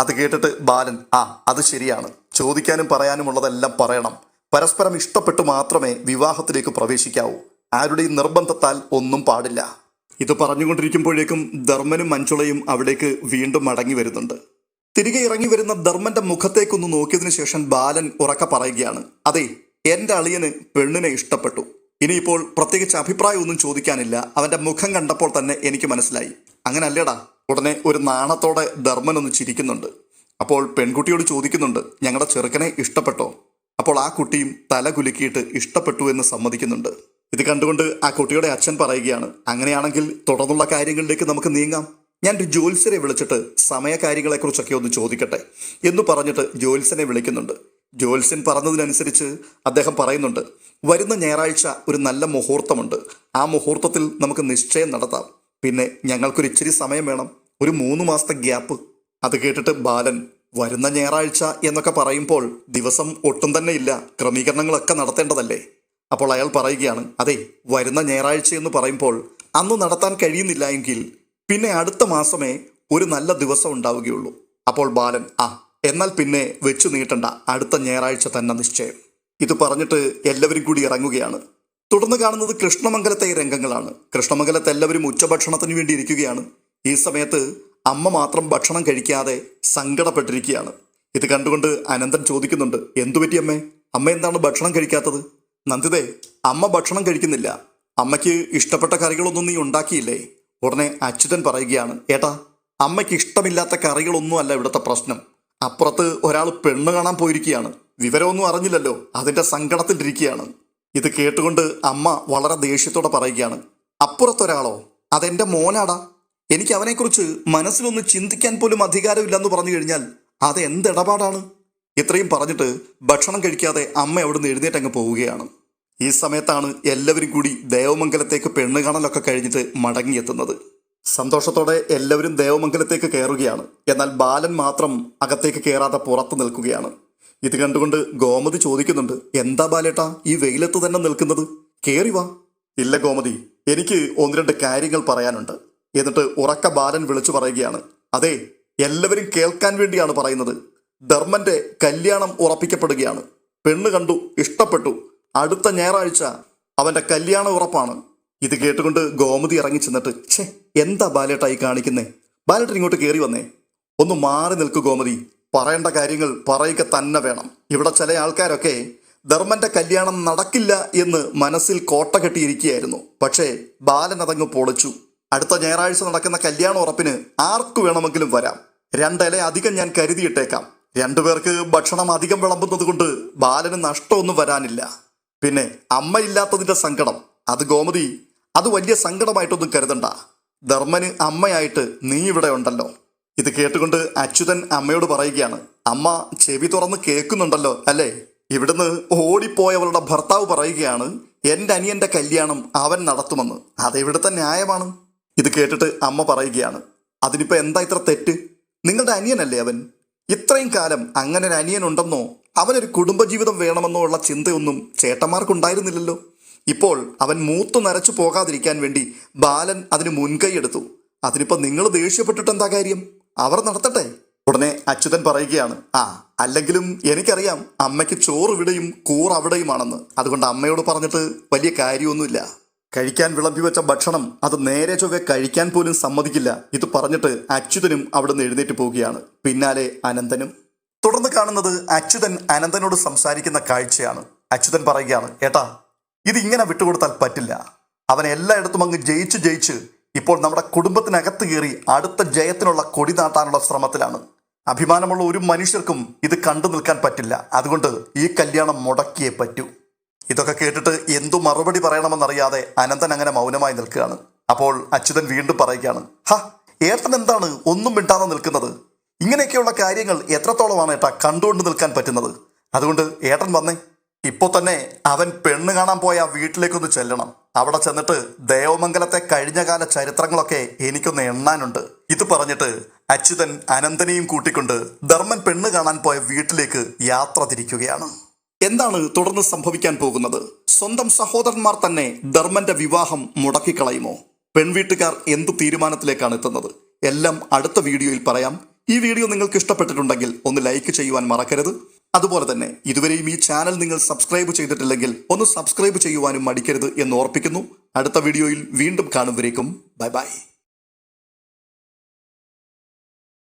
അത് കേട്ടിട്ട് ബാലൻ ആ അത് ശരിയാണ്. ചോദിക്കാനും പറയാനും ഉള്ളതെല്ലാം പറയണം. പരസ്പരം ഇഷ്ടപ്പെട്ടു മാത്രമേ വിവാഹത്തിലേക്ക് പ്രവേശിക്കാവൂ. ആരുടെയും നിർബന്ധത്താൽ ഒന്നും പാടില്ല. ഇത് പറഞ്ഞുകൊണ്ടിരിക്കുമ്പോഴേക്കും ധർമ്മനും മഞ്ചുളയും അവിടേക്ക് വീണ്ടും മടങ്ങി വരുന്നുണ്ട്. തിരികെ ഇറങ്ങി വരുന്ന ധർമ്മന്റെ മുഖത്തേക്കൊന്ന് നോക്കിയതിനു ശേഷം ബാലൻ ഉറക്ക പറയുകയാണ് അതെ എന്റെ അളിയന് പെണ്ണിനെ ഇഷ്ടപ്പെട്ടു. ഇനിയിപ്പോൾ പ്രത്യേകിച്ച് അഭിപ്രായമൊന്നും ചോദിക്കാനില്ല. അവന്റെ മുഖം കണ്ടപ്പോൾ തന്നെ എനിക്ക് മനസ്സിലായി. അങ്ങനെ അല്ലേടാ ഉടനെ ഒരു നാണത്തോടെ ധർമ്മൻ ഒന്ന് ചിരിക്കുന്നുണ്ട്. അപ്പോൾ പെൺകുട്ടിയോട് ചോദിക്കുന്നുണ്ട് ഞങ്ങളുടെ ചെറുക്കനെ ഇഷ്ടപ്പെട്ടോ? അപ്പോൾ ആ കുട്ടിയും തല കുലുക്കിയിട്ട് ഇഷ്ടപ്പെട്ടു എന്ന് സമ്മതിക്കുന്നുണ്ട്. ഇത് കണ്ടുകൊണ്ട് ആ കുട്ടിയുടെ അച്ഛൻ പറയുകയാണ് അങ്ങനെയാണെങ്കിൽ തുടർന്നുള്ള കാര്യങ്ങളിലേക്ക് നമുക്ക് നീങ്ങാം. ഞാൻ ഒരു ജ്യോത്സ്യരെ വിളിച്ചിട്ട് സമയകാര്യങ്ങളെക്കുറിച്ചൊക്കെ ഒന്ന് ചോദിക്കട്ടെ എന്ന് പറഞ്ഞിട്ട് ജ്യോത്സ്യനെ വിളിക്കുന്നുണ്ട്. ജ്യോത്സ്യൻ പറഞ്ഞതിനനുസരിച്ച് അദ്ദേഹം പറയുന്നുണ്ട് വരുന്ന ഞായറാഴ്ച ഒരു നല്ല മുഹൂർത്തമുണ്ട്. ആ മുഹൂർത്തത്തിൽ നമുക്ക് നിശ്ചയം നടത്താം. പിന്നെ ഞങ്ങൾക്കൊരു ഇച്ചിരി സമയം വേണം. ഒരു മൂന്ന് മാസത്തെ ഗ്യാപ്പ് അത് കേട്ടിട്ട് ബാലൻ വരുന്ന ഞായറാഴ്ച എന്നൊക്കെ പറയുമ്പോൾ ദിവസം ഒട്ടും തന്നെ ഇല്ല. ക്രമീകരണങ്ങളൊക്കെ നടത്തേണ്ടതല്ലേ? അപ്പോൾ അയാൾ പറയുകയാണ് അതെ വരുന്ന ഞായറാഴ്ച എന്ന് പറയുമ്പോൾ അന്ന് നടത്താൻ കഴിയുന്നില്ല എങ്കിൽ പിന്നെ അടുത്ത മാസമേ ഒരു നല്ല ദിവസം ഉണ്ടാവുകയുള്ളൂ. അപ്പോൾ ബാലൻ ആ എന്നാൽ പിന്നെ വെച്ചു നീട്ടണ്ട. അടുത്ത ഞായറാഴ്ച തന്നെ നിശ്ചയം. ഇത് പറഞ്ഞിട്ട് എല്ലാവരും കൂടി ഇറങ്ങുകയാണ്. തുടർന്ന് കാണുന്നത് കൃഷ്ണമംഗലത്തെ രംഗങ്ങളാണ്. കൃഷ്ണമംഗലത്ത് എല്ലാവരും ഉച്ചഭക്ഷണത്തിന് വേണ്ടി ഇരിക്കുകയാണ്. ഈ സമയത്ത് അമ്മ മാത്രം ഭക്ഷണം കഴിക്കാതെ സങ്കടപ്പെട്ടിരിക്കുകയാണ്. ഇത് കണ്ടുകൊണ്ട് അനന്തൻ ചോദിക്കുന്നുണ്ട് എന്തുപറ്റി അമ്മേ? അമ്മ എന്താണ് ഭക്ഷണം കഴിക്കാത്തത്? നന്ദിതേ അമ്മ ഭക്ഷണം കഴിക്കുന്നില്ല. അമ്മയ്ക്ക് ഇഷ്ടപ്പെട്ട കറികളൊന്നും നീ ഉണ്ടാക്കിയില്ലേ? ഉടനെ അച്യുതൻ പറയുകയാണ് ഏട്ടാ അമ്മയ്ക്ക് ഇഷ്ടമില്ലാത്ത കറികളൊന്നും അല്ല ഇവിടുത്തെ പ്രശ്നം. അപ്പുറത്ത് ഒരാൾ പെണ്ണ് കാണാൻ പോയിരിക്കുകയാണ്. വിവരമൊന്നും അറിഞ്ഞില്ലല്ലോ അതിന്റെ സങ്കടത്തിലിരിക്കുകയാണ്. ഇത് കേട്ടുകൊണ്ട് അമ്മ വളരെ ദേഷ്യത്തോടെ പറയുകയാണ് അപ്പുറത്തൊരാളോ? അതെന്റെ മോനാടാ. എനിക്ക് അവനെക്കുറിച്ച് മനസ്സിലൊന്ന് ചിന്തിക്കാൻ പോലും അധികാരമില്ലെന്ന് പറഞ്ഞു കഴിഞ്ഞാൽ അത് എന്ത് ഇടപാടാണ് ഇത്രയും പറഞ്ഞിട്ട് ഭക്ഷണം കഴിക്കാതെ അമ്മ അവിടുന്ന് എഴുന്നേറ്റങ്ങ് പോവുകയാണ്. ഈ സമയത്താണ് എല്ലാവരും കൂടി ദേവമംഗലത്തേക്ക് പെണ്ണ് കാണലൊക്കെ കഴിഞ്ഞിട്ട് മടങ്ങിയെത്തുന്നത്. സന്തോഷത്തോടെ എല്ലാവരും ദേവമംഗലത്തേക്ക് കയറുകയാണ്. എന്നാൽ ബാലൻ മാത്രം അകത്തേക്ക് കയറാതെ പുറത്ത് നിൽക്കുകയാണ്. ഇത് കണ്ടുകൊണ്ട് ഗോമതി ചോദിക്കുന്നുണ്ട് എന്താ ബാലേട്ടാ ഈ വെയിലത്ത് തന്നെ നിൽക്കുന്നത്? കയറി വാ. ഇല്ല ഗോമതി എനിക്ക് ഒന്ന് രണ്ട് കാര്യങ്ങൾ പറയാനുണ്ട്. എന്നിട്ട് ഉറക്ക ബാലൻ വിളിച്ചു പറയുകയാണ്. അതെ എല്ലാവരും കേൾക്കാൻ വേണ്ടിയാണ് പറയുന്നത്. ധർമ്മന്റെ കല്യാണം ഉറപ്പിക്കപ്പെടുകയാണ്. പെണ്ണ് കണ്ടു ഇഷ്ടപ്പെട്ടു. അടുത്ത ഞായറാഴ്ച അവന്റെ കല്യാണ ഉറപ്പാണ്. ഇത് കേട്ടുകൊണ്ട് ഗോമതി ഇറങ്ങി ചെന്നിട്ട് ഛേ എന്താ ബാലേട്ടായി കാണിക്കുന്നേ? ബാലേട്ടൻ ഇങ്ങോട്ട് കയറി വന്നേ. ഒന്ന് മാറി നിൽക്കു ഗോമതി. പറയേണ്ട കാര്യങ്ങൾ പറയുക തന്നെ വേണം. ഇവിടെ ചില ആൾക്കാരൊക്കെ ധർമ്മന്റെ കല്യാണം നടക്കില്ല എന്ന് മനസ്സിൽ കോട്ട കെട്ടിയിരിക്കുകയായിരുന്നു. പക്ഷേ ബാലൻ അതങ്ങ് പൊളിച്ചു. അടുത്ത ഞായറാഴ്ച നടക്കുന്ന കല്യാണ ഉറപ്പിന് ആർക്കു വേണമെങ്കിലും വരാം. രണ്ടില അധികം ഞാൻ കരുതിയിട്ടേക്കാം. രണ്ടുപേർക്ക് ഭക്ഷണം അധികം വിളമ്പുന്നത് കൊണ്ട് ബാലന് നഷ്ടമൊന്നും വരാനില്ല. പിന്നെ അമ്മയില്ലാത്തതിന്റെ സങ്കടം. അത് ഗോമതി അത് വലിയ സങ്കടമായിട്ടൊന്നും കരുതണ്ട. ധർമ്മന് അമ്മയായിട്ട് നീ ഇവിടെ ഉണ്ടല്ലോ. ഇത് കേട്ടുകൊണ്ട് അച്യുതൻ അമ്മയോട് പറയുകയാണ് അമ്മ ചെവി തുറന്ന് കേൾക്കുന്നുണ്ടല്ലോ അല്ലേ? ഇവിടുന്ന് ഓടിപ്പോയവളുടെ ഭർത്താവ് പറയുകയാണ് എന്റെ അനിയന്റെ കല്യാണം അവൻ നടത്തുമെന്ന്. അതെവിടുത്തെ ന്യായമാണ്? ഇത് കേട്ടിട്ട് അമ്മ പറയുകയാണ് അതിനിപ്പോ എന്താ ഇത്ര തെറ്റ്? നിങ്ങളുടെ അനിയനല്ലേ അവൻ? ഇത്രയും കാലം അങ്ങനെ ഒരു അനിയനുണ്ടെന്നോ? അവനൊരു കുടുംബജീവിതം വേണമെന്നോ ഉള്ള ചിന്തയൊന്നും ചേട്ടന്മാർക്കുണ്ടായിരുന്നില്ലല്ലോ. ഇപ്പോൾ അവൻ മൂത്തു നരച്ചു പോകാതിരിക്കാൻ വേണ്ടി ബാലൻ അതിന് മുൻകൈ എടുത്തു. അതിനിപ്പോ നിങ്ങൾ ദേഷ്യപ്പെട്ടിട്ട് എന്താ കാര്യം? അവർ നടത്തട്ടെ. ഉടനെ അച്യുതൻ പറയുകയാണ് ആ അല്ലെങ്കിലും എനിക്കറിയാം അമ്മയ്ക്ക് ചോറ് ഇവിടെയും കൂറ് അവിടെയുമാണെന്ന്. അതുകൊണ്ട് അമ്മയോട് പറഞ്ഞിട്ട് വലിയ കാര്യമൊന്നുമില്ല. കഴിക്കാൻ വിളമ്പി വെച്ച ഭക്ഷണം അത് നേരെ ചൊവ്വെ കഴിക്കാൻ പോലും സമ്മതിക്കില്ല. ഇത് പറഞ്ഞിട്ട് അച്യുതനും അവിടുന്ന് എഴുന്നേറ്റ് പോവുകയാണ്. പിന്നാലെ അനന്തനും. തുടർന്ന് കാണുന്നത് അച്യുതൻ അനന്തനോട് സംസാരിക്കുന്ന കാഴ്ചയാണ്. അച്യുതൻ പറയുകയാണ് ഏട്ടാ ഇത് ഇങ്ങനെ വിട്ടുകൊടുത്താൽ പറ്റില്ല. അവൻ എല്ലായിടത്തും അങ്ങ് ജയിച്ച് ജയിച്ച് ഇപ്പോൾ നമ്മുടെ കുടുംബത്തിനകത്ത് കയറി അടുത്ത ജയത്തിനുള്ള കൊടി നാട്ടാനുള്ള ശ്രമത്തിലാണ്. അഭിമാനമുള്ള ഒരു മനുഷ്യർക്കും ഇത് കണ്ടു നിൽക്കാൻ പറ്റില്ല. അതുകൊണ്ട് ഈ കല്യാണം മുടക്കിയേ പറ്റൂ. ഇതൊക്കെ കേട്ടിട്ട് എന്തു മറുപടി പറയണമെന്നറിയാതെ അനന്തൻ അങ്ങനെ മൗനമായി നിൽക്കുകയാണ്. അപ്പോൾ അച്യുതൻ വീണ്ടും പറയുകയാണ് ഹ ഏട്ടൻ എന്താണ് ഒന്നും മിണ്ടാതെ നിൽക്കുന്നത്? ഇങ്ങനെയൊക്കെയുള്ള കാര്യങ്ങൾ എത്രത്തോളമാണ് ഏട്ടാ കണ്ടുകൊണ്ട് നിൽക്കാൻ പറ്റുന്നത്? അതുകൊണ്ട് ഏട്ടൻ വന്നേ ഇപ്പോൾ തന്നെ അവൻ പെണ്ണ് കാണാൻ പോയ വീട്ടിലേക്കൊന്ന് ചെല്ലണം. അവിടെ ചെന്നിട്ട് ദേവമംഗലത്തെ കഴിഞ്ഞകാല ചരിത്രങ്ങളൊക്കെ എനിക്കൊന്ന് എണ്ണാനുണ്ട്. ഇത് പറഞ്ഞിട്ട് അച്യുതൻ അനന്തനെയും കൂട്ടിക്കൊണ്ട് ധർമ്മൻ പെണ്ണ് കാണാൻ പോയ വീട്ടിലേക്ക് യാത്ര തിരിക്കുകയാണ്. എന്താണ് തുടർന്ന് സംഭവിക്കാൻ പോകുന്നത്? സ്വന്തം സഹോദരന്മാർ തന്നെ ധർമ്മന്റെ വിവാഹം മുടക്കിക്കളയുമോ? പെൺവീട്ടുകാർ എന്ത് തീരുമാനത്തിലേക്കാണ് എത്തുന്നത്? എല്ലാം അടുത്ത വീഡിയോയിൽ പറയാം. ഈ വീഡിയോ നിങ്ങൾക്ക് ഇഷ്ടപ്പെട്ടിട്ടുണ്ടെങ്കിൽ ഒന്ന് ലൈക്ക് ചെയ്യുവാൻ മറക്കരുത്. അതുപോലെ തന്നെ ഇതുവരെയും ഈ ചാനൽ നിങ്ങൾ സബ്സ്ക്രൈബ് ചെയ്തിട്ടില്ലെങ്കിൽ ഒന്ന് സബ്സ്ക്രൈബ് ചെയ്യുവാനും മടിക്കരുത് എന്ന് ഓർപ്പിക്കുന്നു. അടുത്ത വീഡിയോയിൽ വീണ്ടും കാണുന്നവരേക്കും ബൈ ബൈ.